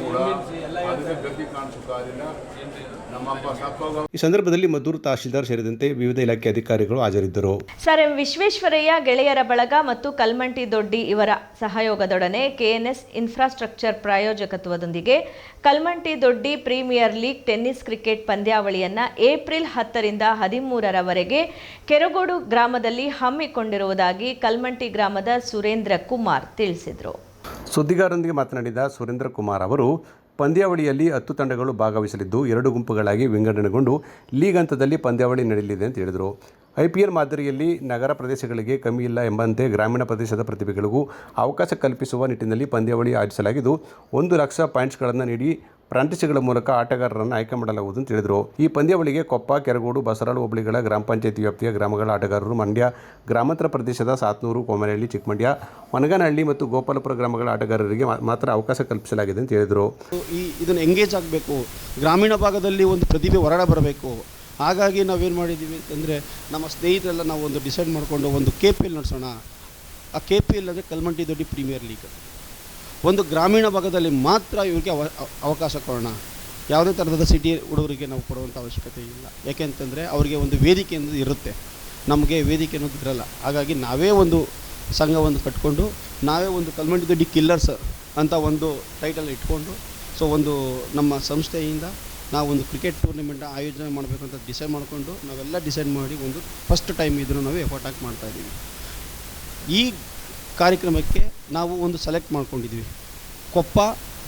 ಕೂಡ ಈ ಸಂದರ್ಭದಲ್ಲಿ ಮದ್ದೂರು ತಹಶೀಲ್ದಾರ್ ಸೇರಿದಂತೆ ವಿವಿಧ ಇಲಾಖೆ ಅಧಿಕಾರಿಗಳು ಹಾಜರಿದ್ದರು. ಸರ್, ಎಂ ವಿಶ್ವೇಶ್ವರಯ್ಯ, ಗೆಳೆಯರ ಬಳಗ ಮತ್ತು ಕಲ್ಮಂಟಿ ದೊಡ್ಡಿ ಇವರ ಸಹಯೋಗದೊಡನೆ KNS infrastructure ಪ್ರಾಯೋಜಕತ್ವದೊಂದಿಗೆ Kalmanti Doddi premier league tennis cricket ಪಂದ್ಯಾವಳಿಯನ್ನ April ಹತ್ತರಿಂದ ಹದಿಮೂರರವರೆಗೆ ಕೆರಗೋಡು ಗ್ರಾಮದಲ್ಲಿ ಹಮ್ಮಿಕೊಂಡಿರುವುದಾಗಿ ಕಲ್ಮಂಟಿ ಗ್ರಾಮದ ಸುರೇಂದ್ರ ಕುಮಾರ್ ತಿಳಿಸಿದರು ಸುದ್ದಿಗಾರರೊಂದಿಗೆ ಮಾತನಾಡಿದ ಸುರೇಂದ್ರ ಕುಮಾರ್ ಅವರು, ಪಂದ್ಯಾವಳಿಯಲ್ಲಿ ಹತ್ತು ತಂಡಗಳು ಭಾಗವಹಿಸಲಿದ್ದು ಎರಡು ಗುಂಪುಗಳಾಗಿ ವಿಂಗಡಣೆಗೊಂಡು ಲೀಗ್ ಹಂತದಲ್ಲಿ ಪಂದ್ಯಾವಳಿ ನಡೆಯಲಿದೆ ಅಂತ ಹೇಳಿದರು. ಐ ಪಿ ಎಲ್ ಮಾದರಿಯಲ್ಲಿ ನಗರ ಪ್ರದೇಶಗಳಿಗೆ ಕಮ್ಮಿ ಇಲ್ಲ ಎಂಬಂತೆ ಗ್ರಾಮೀಣ ಪ್ರದೇಶದ ಪ್ರತಿಭೆಗಳಿಗೂ ಅವಕಾಶ ಕಲ್ಪಿಸುವ ನಿಟ್ಟಿನಲ್ಲಿ ಪಂದ್ಯಾವಳಿ ಆಯೋಜಿಸಲಾಗಿದ್ದು, ಒಂದು ಲಕ್ಷ ಪಾಯಿಂಟ್ಸ್ಗಳನ್ನು ನೀಡಿ ಪ್ರಾಂತಿಸಿಗಳ ಮೂಲಕ ಆಟಗಾರರನ್ನು ಆಯ್ಕೆ ಮಾಡಲಾಗುವುದು ಎಂದು ಹೇಳಿದರು. ಈ ಪಂದ್ಯಾವಳಿಗೆ ಕೊಪ್ಪ, ಕೆರಗೋಡು, ಬಸರಾಳು ಹೋಬಳಿಗಳ ಗ್ರಾಮ ಪಂಚಾಯತಿ ವ್ಯಾಪ್ತಿಯ ಗ್ರಾಮಗಳ ಆಟಗಾರರು ಮಂಡ್ಯ, ಗ್ರಾಮಾಂತರ ಪ್ರದೇಶದ ಸಾತ್ನೂರು, ಕೋಮನಹಳ್ಳಿ, ಚಿಕ್ಕಮಂಡ್ಯ, ವನಗನಹಳ್ಳಿ ಮತ್ತು ಗೋಪಾಲಪುರ ಗ್ರಾಮಗಳ ಆಟಗಾರರಿಗೆ ಮಾತ್ರ ಅವಕಾಶ ಕಲ್ಪಿಸಲಾಗಿದೆ ಅಂತ ಹೇಳಿದರು. ಈ ಇದನ್ನು ಎಂಗೇಜ್ ಆಗಬೇಕು. ಗ್ರಾಮೀಣ ಭಾಗದಲ್ಲಿ ಒಂದು ಪ್ರತಿಭೆ ಹೊರಡ ಬರಬೇಕು. ಹಾಗಾಗಿ ನಾವೇನು ಮಾಡಿದ್ದೀವಿ ಅಂತಂದರೆ ನಮ್ಮ ಸ್ನೇಹಿತರೆಲ್ಲ ನಾವು ಒಂದು ಡಿಸೈಡ್ ಮಾಡಿಕೊಂಡು ಒಂದು ಕೆ ಪಿ ಎಲ್ ನಡೆಸೋಣ. ಆ ಕೆ ಪಿ ಎಲ್ ಅಂದರೆ ಕಲ್ಮಂಟಿ ದೊಡ್ಡಿ ಪ್ರೀಮಿಯರ್ ಲೀಗ್ ಒಂದು ಗ್ರಾಮೀಣ ಭಾಗದಲ್ಲಿ ಮಾತ್ರ ಇವರಿಗೆ ಅವ ಅವ- ಅವಕಾಶ ಕೊಡೋಣ. ಯಾವುದೇ ಥರದ ಸಿಟಿ ಹುಡುಗರಿಗೆ ನಾವು ಕೊಡುವಂಥ ಅವಶ್ಯಕತೆ ಇಲ್ಲ. ಯಾಕೆಂತಂದರೆ ಅವರಿಗೆ ಒಂದು ವೇದಿಕೆ ಅನ್ನೋದು ಇರುತ್ತೆ. ನಮಗೆ ವೇದಿಕೆ ಅನ್ನೋದು ಇರಲ್ಲ. ಹಾಗಾಗಿ ನಾವೇ ಒಂದು ಸಂಘವನ್ನು ಕಟ್ಕೊಂಡು ನಾವೇ ಒಂದು ಕಲ್ಮಂಡಿ ದೊಡ್ಡಿ ಕಿಲ್ಲರ್ಸ್ ಅಂತ ಒಂದು ಟೈಟಲ್ ಇಟ್ಕೊಂಡು ಸೊ ಒಂದು ನಮ್ಮ ಸಂಸ್ಥೆಯಿಂದ ನಾವು ಒಂದು ಕ್ರಿಕೆಟ್ ಟೂರ್ನಿಮೆಂಟ್ ಆಯೋಜನೆ ಮಾಡಬೇಕು ಅಂತ ಡಿಸೈಡ್ ಮಾಡಿಕೊಂಡು ನಾವೆಲ್ಲ ಡಿಸೈಡ್ ಮಾಡಿ ಒಂದು ಫಸ್ಟ್ ಟೈಮ್ ಇದ್ರೂ ನಾವು ಎಫರ್ಟ್ ಹಾಕಿ ಮಾಡ್ತಾಯಿದ್ದೀವಿ ಈ ಕಾರ್ಯಕ್ರಮಕ್ಕೆ ನಾವು ಒಂದು ಸೆಲೆಕ್ಟ್ ಮಾಡ್ಕೊಂಡಿದ್ವಿ ಕೊಪ್ಪ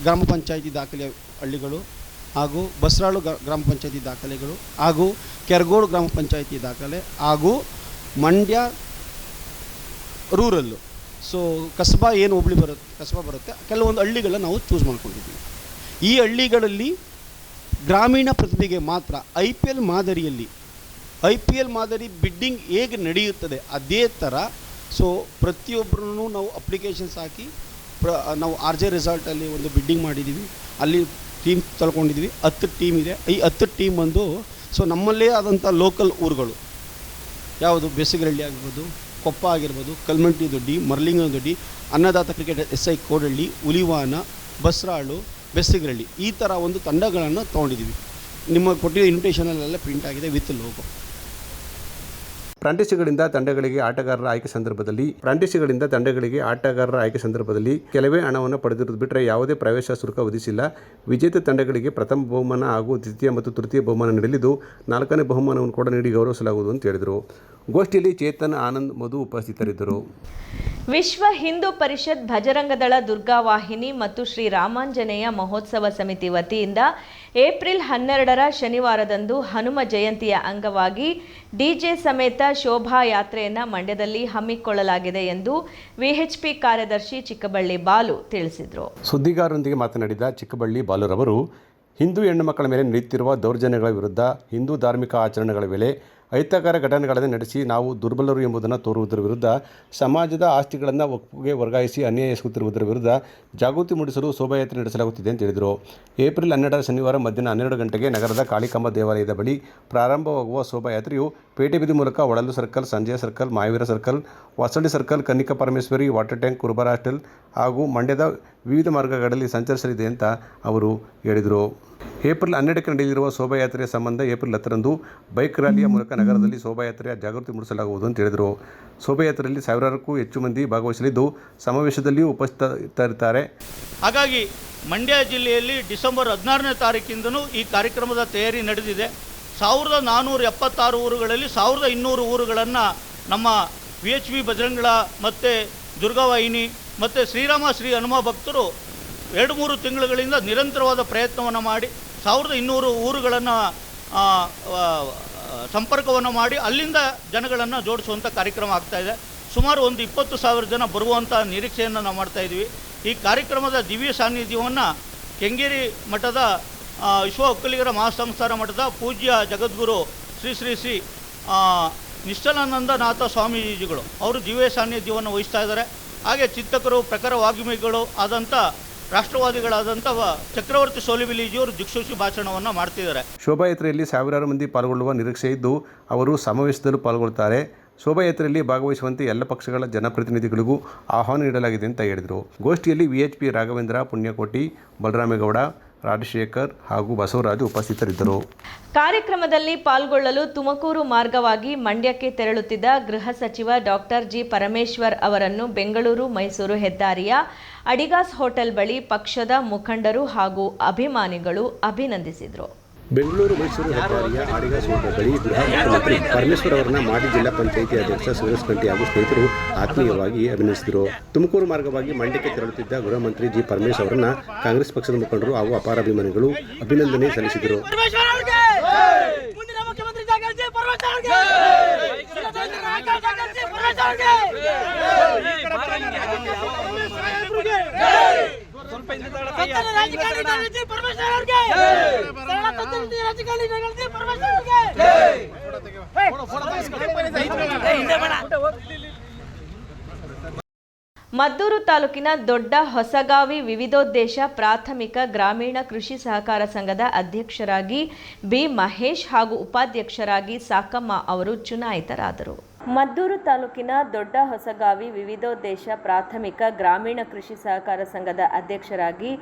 ಗ್ರಾಮ ಪಂಚಾಯಿತಿ ದಾಖಲೆ ಹಳ್ಳಿಗಳು ಹಾಗೂ ಬಸರಾಳು ಗ್ರಾಮ ಪಂಚಾಯತಿ ದಾಖಲೆಗಳು ಹಾಗೂ ಕೆರಗೋಡು ಗ್ರಾಮ ಪಂಚಾಯತಿ ದಾಖಲೆ ಹಾಗೂ ಮಂಡ್ಯ ರೂರಲ್ಲು. ಸೊ ಕಸಬಾ ಏನು ಹುಬ್ಳಿ ಬರುತ್ತೆ ಕಸಬಾ ಬರುತ್ತೆ. ಕೆಲವೊಂದು ಹಳ್ಳಿಗಳನ್ನ ನಾವು ಚೂಸ್ ಮಾಡ್ಕೊಂಡಿದ್ದೀವಿ. ಈ ಹಳ್ಳಿಗಳಲ್ಲಿ ಗ್ರಾಮೀಣ ಪ್ರತಿಭೆಗೆ ಮಾತ್ರ ಐ ಪಿ ಎಲ್ ಮಾದರಿಯಲ್ಲಿ, ಐ ಪಿ ಎಲ್ ಮಾದರಿ ಬಿಡ್ಡಿಂಗ್ ಹೇಗೆ ನಡೆಯುತ್ತದೆ ಅದೇ ಥರ ಸೊ ಪ್ರತಿಯೊಬ್ಬರೂ ನಾವು ಅಪ್ಲಿಕೇಶನ್ಸ್ ಹಾಕಿ, ಪ್ರ, ನಾವು ಆರ್ ಜೆ ರೆಸಾರ್ಟಲ್ಲಿ ಒಂದು ಬಿಡ್ಡಿಂಗ್ ಮಾಡಿದ್ದೀವಿ. ಅಲ್ಲಿ ಟೀಮ್ ತಳ್ಕೊಂಡಿದ್ದೀವಿ. ಹತ್ತು ಟೀಮ್ ಇದೆ. ಈ ಹತ್ತು ಟೀಮ್ ಬಂದು ಸೊ ನಮ್ಮಲ್ಲೇ ಆದಂಥ ಲೋಕಲ್ ಊರುಗಳು. ಯಾವುದು? ಬೆಸಗರಳ್ಳಿ ಆಗಿರ್ಬೋದು, ಕೊಪ್ಪ ಆಗಿರ್ಬೋದು, ಕಲ್ಮಂಟಿ Doddi Marlingana Doddi Annadata cricket S I Kodahalli, Ulivana, Basralu Bessigarahalli ಈ ಥರ ಒಂದು ತಂಡಗಳನ್ನು ತೊಗೊಂಡಿದ್ದೀವಿ. ನಿಮ್ಮ ಕೊಟ್ಟಿರೋ ಇನ್ವಿಟೇಷನಲ್ಲೆಲ್ಲ ಪ್ರಿಂಟ್ ಆಗಿದೆ ವಿತ್ ಲೋಗೋ ಫ್ರಾಂಚೈಸಿಗಳಿಂದ ತಂಡಗಳಿಗೆ ಆಟಗಾರರ ಆಯ್ಕೆ ಸಂದರ್ಭದಲ್ಲಿ ಪ್ರಾಂಟಿಸಿಗಳಿಂದ ತಂಡಗಳಿಗೆ ಆಟಗಾರರ ಆಯ್ಕೆ ಸಂದರ್ಭದಲ್ಲಿ ಕೆಲವೇ ಹಣವನ್ನು ಪಡೆದಿರುವುದು ಬಿಟ್ಟರೆ ಯಾವುದೇ ಪ್ರವೇಶ ಶುಲ್ಕ ವಿಧಿಸಿಲ್ಲ. ವಿಜೇತ ತಂಡಗಳಿಗೆ ಪ್ರಥಮ ಬಹುಮಾನ ಹಾಗೂ ದ್ವಿತೀಯ ಮತ್ತು ತೃತೀಯ ಬಹುಮಾನ ನೀಡಲಿದ್ದು, ನಾಲ್ಕನೇ ಬಹುಮಾನವನ್ನು ಕೂಡ ನೀಡಿ ಗೌರವಿಸಲಾಗುವುದು ಅಂತ ಹೇಳಿದರು. ಗೋಷ್ಠಿಯಲ್ಲಿ ಚೇತನ್, ಆನಂದ್, ಮಧು ಉಪಸ್ಥಿತರಿದ್ದರು. ವಿಶ್ವ ಹಿಂದೂ ಪರಿಷತ್ ಭಜರಂಗದಳ ದುರ್ಗಾವಾಹಿನಿ ಮತ್ತು ಶ್ರೀ ರಾಮಾಂಜನೇಯ ಮಹೋತ್ಸವ ಸಮಿತಿ ವತಿಯಿಂದ ಏಪ್ರಿಲ್ ಹನ್ನೆರಡರ ಶನಿವಾರದಂದು ಹನುಮ ಜಯಂತಿಯ ಅಂಗವಾಗಿ ಡಿಜೆ ಸಮೇತ ಶೋಭಾಯಾತ್ರೆಯನ್ನು ಮಂಡ್ಯದಲ್ಲಿ ಹಮ್ಮಿಕೊಳ್ಳಲಾಗಿದೆ ಎಂದು ವಿಎಚ್ಪಿ ಕಾರ್ಯದರ್ಶಿ ಚಿಕ್ಕಬಳ್ಳಿ ಬಾಲು ತಿಳಿಸಿದರು. ಸುದ್ದಿಗಾರರೊಂದಿಗೆ ಮಾತನಾಡಿದ ಚಿಕ್ಕಬಳ್ಳಿ ಬಾಲುರವರು, ಹಿಂದೂ ಹೆಣ್ಣು ಮಕ್ಕಳ ಮೇಲೆ ನಡೆಯುತ್ತಿರುವ ದೌರ್ಜನ್ಯಗಳ ವಿರುದ್ಧ ಹಿಂದೂ ಧಾರ್ಮಿಕ ಆಚರಣೆಗಳ ವೇಳೆ ಅಹಿತಕರ ಘಟನೆಗಳನ್ನು ನಡೆಸಿ ನಾವು ದುರ್ಬಲರು ಎಂಬುದನ್ನು ತೋರುವುದರ ವಿರುದ್ಧ, ಸಮಾಜದ ಆಸ್ತಿಗಳನ್ನು ಒಪ್ಪಿಗೆ ವರ್ಗಾಯಿಸಿ ಅನ್ಯಾಯಿಸುತ್ತಿರುವುದರ ವಿರುದ್ಧ ಜಾಗೃತಿ ಮೂಡಿಸಲು ಶೋಭಾಯಾತ್ರೆ ನಡೆಸಲಾಗುತ್ತಿದೆ ಅಂತ ಹೇಳಿದರು. ಏಪ್ರಿಲ್ ಹನ್ನೆರಡರ ಶನಿವಾರ ಮಧ್ಯಾಹ್ನ ಹನ್ನೆರಡು ಗಂಟೆಗೆ ನಗರದ ಕಾಳಿಕಾಂಬ ದೇವಾಲಯದ ಬಳಿ ಪ್ರಾರಂಭವಾಗುವ ಶೋಭಾಯಾತ್ರೆಯು ಪೇಟೆ ಬೀದಿ ಮೂಲಕ Olalu circle, Sanjaya circle Mahaveera circle Vasahalli circle Kannika Parameshwari water tank ಕುರುಬರ ಹಾಸ್ಟೆಲ್ ಹಾಗೂ ಮಂಡ್ಯದ ವಿವಿಧ ಮಾರ್ಗಗಳಲ್ಲಿ ಸಂಚರಿಸಲಿದೆ ಅಂತ ಅವರು ಹೇಳಿದರು. ಏಪ್ರಿಲ್ ಹನ್ನೆರಡಕ್ಕೆ ನಡೆಯಲಿರುವ ಶೋಭಾಯಾತ್ರೆಯ ಸಂಬಂಧ ಏಪ್ರಿಲ್ ಹತ್ತರಂದು ಬೈಕ್ ರ್ಯಾಲಿಯ ಮೂಲಕ ನಗರದಲ್ಲಿ ಶೋಭಾಯಾತ್ರೆಯ ಜಾಗೃತಿ ಮೂಡಿಸಲಾಗುವುದು ಅಂತ ಹೇಳಿದರು. ಶೋಭಾಯಾತ್ರೆಯಲ್ಲಿ ಸಾವಿರಾರಕ್ಕೂ ಹೆಚ್ಚು ಮಂದಿ ಭಾಗವಹಿಸಲಿದ್ದು ಸಮಾವೇಶದಲ್ಲಿಯೂ ಉಪಸ್ಥಿತರಿದ್ದಾರೆ. ಹಾಗಾಗಿ ಮಂಡ್ಯ ಜಿಲ್ಲೆಯಲ್ಲಿ ಡಿಸೆಂಬರ್ ಹದಿನಾರನೇ ತಾರೀಕಿಂದನೂ ಈ ಕಾರ್ಯಕ್ರಮದ ತಯಾರಿ ನಡೆದಿದೆ. ಸಾವಿರದ ನಾನ್ನೂರ ಎಪ್ಪತ್ತಾರು ಊರುಗಳಲ್ಲಿ ಸಾವಿರದ ಇನ್ನೂರು ಊರುಗಳನ್ನು ನಮ್ಮ ವಿ ಎಚ್ ವಿ ಬಜರಂಗಳ ಮತ್ತು ದುರ್ಗಾವಾಹಿನಿ ಮತ್ತು ಶ್ರೀರಾಮ, ಶ್ರೀ ಹನುಮ ಭಕ್ತರು ಎರಡು ಮೂರು ತಿಂಗಳುಗಳಿಂದ ನಿರಂತರವಾದ ಪ್ರಯತ್ನವನ್ನು ಮಾಡಿ ಸಾವಿರದ ಇನ್ನೂರು ಊರುಗಳನ್ನು ಸಂಪರ್ಕವನ್ನು ಮಾಡಿ ಅಲ್ಲಿಂದ ಜನಗಳನ್ನು ಜೋಡಿಸುವಂಥ ಕಾರ್ಯಕ್ರಮ ಆಗ್ತಾಯಿದೆ ಸುಮಾರು ಒಂದು ಇಪ್ಪತ್ತು ಸಾವಿರ ಜನ ಬರುವಂಥ ನಿರೀಕ್ಷೆಯನ್ನು ನಾವು ಮಾಡ್ತಾ ಇದ್ದೀವಿ ಈ ಕಾರ್ಯಕ್ರಮದ ದಿವ್ಯ ಸಾನ್ನಿಧ್ಯವನ್ನು ಕೆಂಗೇರಿ ಮಠದ ವಿಶ್ವ ಒಕ್ಕಲಿಗರ ಮಹಾಸಂಸ್ಥಾನ ಮಠದ ಪೂಜ್ಯ ಜಗದ್ಗುರು ಶ್ರೀ ಶ್ರೀ ಶ್ರೀ ನಿಶ್ಚಲಾನಂದನಾಥ ಸ್ವಾಮೀಜಿಗಳು ಅವರು ದಿವ್ಯ ಸಾನ್ನಿಧ್ಯವನ್ನು ವಹಿಸ್ತಾ ಇದ್ದಾರೆ. ಹಾಗೆ ಚಿಂತಕರು, ಪ್ರಖರ ವಾಗ್ಮಿಗಳು ಆದಂಥ ರಾಷ್ಟ್ರವಾದಿಗಳಾದಂಥ ಚಕ್ರವರ್ತಿ ಸೋಲಿಬಿಲಿಜಿಯವರು ದಿಕ್ಸೂಚಿ ಭಾಷಣವನ್ನು ಮಾಡ್ತಿದ್ದಾರೆ. ಶೋಭಾಯಾತ್ರೆಯಲ್ಲಿ ಸಾವಿರಾರು ಮಂದಿ ಪಾಲ್ಗೊಳ್ಳುವ ನಿರೀಕ್ಷೆ ಇದ್ದು ಅವರು ಸಮಾವೇಶದಲ್ಲೂ ಪಾಲ್ಗೊಳ್ತಾರೆ ಶೋಭಾಯಾತ್ರೆಯಲ್ಲಿ ಭಾಗವಹಿಸುವಂತೆ ಎಲ್ಲ ಪಕ್ಷಗಳ ಜನಪ್ರತಿನಿಧಿಗಳಿಗೂ ಆಹ್ವಾನ ನೀಡಲಾಗಿದೆ ಅಂತ ಹೇಳಿದರು. ಗೋಷ್ಠಿಯಲ್ಲಿ ವಿಎಚ್ಪಿ ರಾಘವೇಂದ್ರ ಪುಣ್ಯಕೋಟಿ, ಬಲರಾಮೇಗೌಡ ರಾಜಶೇಖರ್ ಹಾಗೂ ಬಸವರಾಜು ಉಪಸ್ಥಿತರಿದ್ದರು. ಕಾರ್ಯಕ್ರಮದಲ್ಲಿ ಪಾಲ್ಗೊಳ್ಳಲು ತುಮಕೂರು ಮಾರ್ಗವಾಗಿ ಮಂಡ್ಯಕ್ಕೆ ತೆರಳುತ್ತಿದ್ದ ಗೃಹ ಸಚಿವ ಡಾಕ್ಟರ್ ಜಿ. ಪರಮೇಶ್ವರ್ ಅವರನ್ನು ಬೆಂಗಳೂರು, ಮೈಸೂರು ಹೆದ್ದಾರಿಯ ಅಡಿಗಾಸ್ ಹೋಟೆಲ್ ಬಳಿ ಪಕ್ಷದ ಮುಖಂಡರು ಹಾಗೂ ಅಭಿಮಾನಿಗಳು ಅಭಿನಂದಿಸಿದರು. ಬೆಂಗಳೂರು ಮೈಸೂರು ಹೆದ್ದಾರಿಯ ಆಡಿಗ ಸೋಟರ್ ಬಳಿ ಗೃಹ ಮುಖ್ಯಮಂತ್ರಿ ಪರಮೇಶ್ವರ್ ಅವರನ್ನ ಮಾಜಿ ಜಿಲ್ಲಾ ಪಂಚಾಯಿತಿ ಅಧ್ಯಕ್ಷ ಸುರೇಶ್ ಕಂಟಿ ಹಾಗೂ ಸ್ನೇಹಿತರು ಆತ್ಮೀಯವಾಗಿ ಅಭಿನಂದಿಸಿದರು. ತುಮಕೂರು ಮಾರ್ಗವಾಗಿ ಮಂಡ್ಯಕ್ಕೆ ತೆರಳುತ್ತಿದ್ದ ಗೃಹ ಮಂತ್ರಿ ಜಿ ಪರಮೇಶ್ ಅವರನ್ನ ಕಾಂಗ್ರೆಸ್ ಪಕ್ಷದ ಮುಖಂಡರು ಹಾಗೂ ಅಪಾರ ಅಭಿಮಾನಿಗಳು ಅಭಿನಂದನೆ ಸಲ್ಲಿಸಿದರು. ಮದ್ದೂರು ತಾಲೂಕಿನ ದೊಡ್ಡ ಹೊಸಗಾವಿ ವಿವಿಧೋದ್ದೇಶ ಪ್ರಾಥಮಿಕ ಗ್ರಾಮೀಣ ಕೃಷಿ ಸಹಕಾರ ಸಂಘದ ಅಧ್ಯಕ್ಷರಾಗಿ ಬಿ ಮಹೇಶ್ ಹಾಗೂ ಉಪಾಧ್ಯಕ್ಷರಾಗಿ ಸಾಕಮ್ಮ ಅವರು ಚುನಾಯಿತರಾದರು. ಮದ್ದೂರು ತಾಲೂಕಿನ ದೊಡ್ಡ ಹೊಸಗಾವಿ ವಿವಿಧೋದ್ದೇಶ ಪ್ರಾಥಮಿಕ ಗ್ರಾಮೀಣ ಕೃಷಿ ಸಹಕಾರ ಸಂಘದ ಅಧ್ಯಕ್ಷರಾಗಿ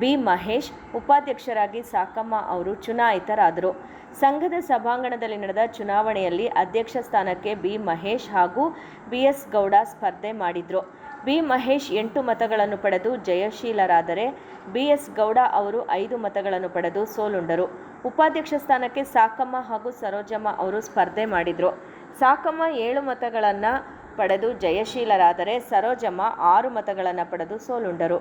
ಬಿ ಮಹೇಶ್, ಉಪಾಧ್ಯಕ್ಷರಾಗಿ ಸಾಕಮ್ಮ ಅವರು ಚುನಾಯಿತರಾದರು. ಸಂಘದ ಸಭಾಂಗಣದಲ್ಲಿ ನಡೆದ ಚುನಾವಣೆಯಲ್ಲಿ ಅಧ್ಯಕ್ಷ ಸ್ಥಾನಕ್ಕೆ ಬಿ ಮಹೇಶ್ ಹಾಗೂ ಬಿ ಎಸ್ ಗೌಡ ಸ್ಪರ್ಧೆ ಮಾಡಿದರು. ಬಿ ಮಹೇಶ್ ಎಂಟು ಮತಗಳನ್ನು ಪಡೆದು ಜಯಶೀಲರಾದರೆ ಬಿ ಎಸ್ ಗೌಡ ಅವರು ಐದು ಮತಗಳನ್ನು ಪಡೆದು ಸೋಲುಂಡರು. ಉಪಾಧ್ಯಕ್ಷ ಸ್ಥಾನಕ್ಕೆ ಸಾಕಮ್ಮ ಹಾಗೂ ಸರೋಜಮ್ಮ ಅವರು ಸ್ಪರ್ಧೆ ಮಾಡಿದರು. ಸಾಕಮ್ಮ ಏಳು ಮತಗಳನ್ನು ಪಡೆದು ಜಯಶೀಲರಾದರೆ ಸರೋಜಮ್ಮ ಆರು ಮತಗಳನ್ನು ಪಡೆದು ಸೋಲುಂಡರು.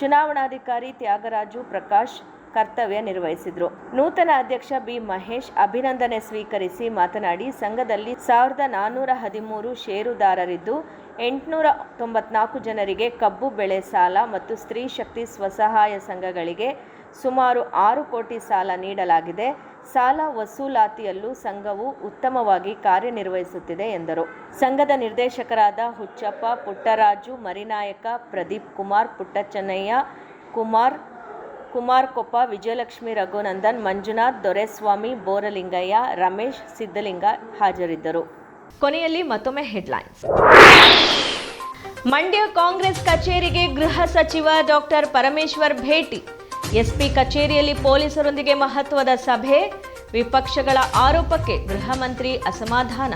ಚುನಾವಣಾಧಿಕಾರಿ ತ್ಯಾಗರಾಜು ಪ್ರಕಾಶ್ ಕರ್ತವ್ಯ ನಿರ್ವಹಿಸಿದರು. ನೂತನ ಅಧ್ಯಕ್ಷ ಬಿ ಮಹೇಶ್ ಅಭಿನಂದನೆ ಸ್ವೀಕರಿಸಿ ಮಾತನಾಡಿ, ಸಂಘದಲ್ಲಿ ಸಾವಿರದ ನಾನ್ನೂರ ಹದಿಮೂರು ಷೇರುದಾರರಿದ್ದು, ಎಂಟುನೂರ ತೊಂಬತ್ನಾಲ್ಕು ಜನರಿಗೆ ಕಬ್ಬು, ಬೆಳೆ ಸಾಲ ಮತ್ತು ಸ್ತ್ರೀ ಶಕ್ತಿ ಸ್ವಸಹಾಯ ಸಂಘಗಳಿಗೆ ಸುಮಾರು ಆರು ಕೋಟಿ ಸಾಲ ನೀಡಲಾಗಿದೆ. ಸಾಲ ವಸೂಲಾತಿಯಲ್ಲೂ ಸಂಘವು ಉತ್ತಮವಾಗಿ ಕಾರ್ಯನಿರ್ವಹಿಸುತ್ತಿದೆ ಎಂದರು. ಸಂಘದ ನಿರ್ದೇಶಕರಾದ ಹುಚ್ಚಪ್ಪ ಪುಟ್ಟರಾಜು, ಮರಿನಾಯಕ ಪ್ರದೀಪ್ ಕುಮಾರ್ ಪುಟ್ಟಚನ್ನಯ್ಯ, ಕುಮಾರ್ ಕುಮಾರ್ ಕೊಪ್ಪ ವಿಜಯಲಕ್ಷ್ಮಿ ರಘುನಂದನ್, ಮಂಜುನಾಥ್ ದೊರೆಸ್ವಾಮಿ, ಬೋರಲಿಂಗಯ್ಯ, ರಮೇಶ್ ಸಿದ್ದಲಿಂಗ ಹಾಜರಿದ್ದರು. ಕೊನೆಯಲ್ಲಿ ಮತ್ತೊಮ್ಮೆ ಹೆಡ್ಲೈನ್ಸ್. ಮಂಡ್ಯ ಕಾಂಗ್ರೆಸ್ ಕಚೇರಿಗೆ ಗೃಹ ಸಚಿವ ಡಾಕ್ಟರ್ ಪರಮೇಶ್ವರ್ ಭೇಟಿ. ಎಸ್ಪಿ ಕಚೇರಿಯಲ್ಲಿ ಪೊಲೀಸರೊಂದಿಗೆ ಮಹತ್ವದ ಸಭೆ, ವಿಪಕ್ಷಗಳ ಆರೋಪಕ್ಕೆ ಗೃಹ ಮಂತ್ರಿ ಅಸಮಾಧಾನ.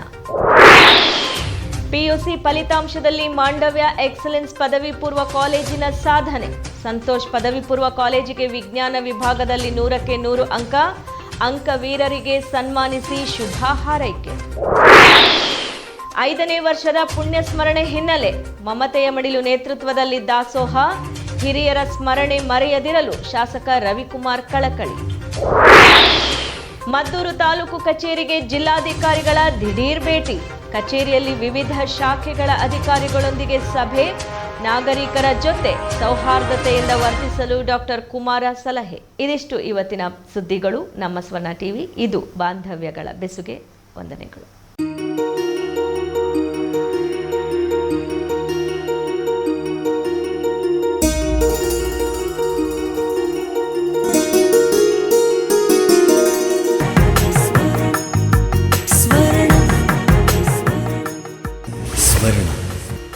ಪಿಯುಸಿ ಫಲಿತಾಂಶದಲ್ಲಿ ಮಾಂಡವ್ಯ ಎಕ್ಸಲೆನ್ಸ್ ಪದವಿ ಪೂರ್ವ ಕಾಲೇಜಿನ ಸಾಧನೆ. ಸಂತೋಷ್ ಪದವಿ ಪೂರ್ವ ಕಾಲೇಜಿಗೆ ವಿಜ್ಞಾನ ವಿಭಾಗದಲ್ಲಿ ನೂರಕ್ಕೆ ನೂರು ಅಂಕ, ಅಂಕವೀರರಿಗೆ ಸನ್ಮಾನಿಸಿ ಶುಭ ಹಾರೈಕೆ. ಐದನೇ ವರ್ಷದ ಪುಣ್ಯಸ್ಮರಣೆ ಹಿನ್ನೆಲೆ ಮಮತೆಯ ಮಡಿಲು ನೇತೃತ್ವದಲ್ಲಿ ದಾಸೋಹ ಹಿರಿಯರ ಸ್ಮರಣೆ ಮರೆಯದಿರಲು ಶಾಸಕ ರವಿಕುಮಾರ್ ಕಳಕಳಿ. ಮದ್ದೂರು ತಾಲೂಕು ಕಚೇರಿಗೆ ಜಿಲ್ಲಾಧಿಕಾರಿಗಳ ದಿಢೀರ್ ಭೇಟಿ. ಕಚೇರಿಯಲ್ಲಿ ವಿವಿಧ ಶಾಖೆಗಳ ಅಧಿಕಾರಿಗಳೊಂದಿಗೆ ಸಭೆ. ನಾಗರಿಕರ ಜೊತೆ ಸೌಹಾರ್ದತೆಯಿಂದ ವರ್ತಿಸಲು ಡಾಕ್ಟರ್ ಕುಮಾರ ಸಲಹೆ. ಇದಿಷ್ಟು ಇವತ್ತಿನ ಸುದ್ದಿಗಳು. ನಮ್ಮ ಸ್ವರ್ಣ ಟಿವಿ, ಇದು ಬಾಂಧವ್ಯಗಳ ಬೆಸುಗೆ. ವಂದನೆಗಳು.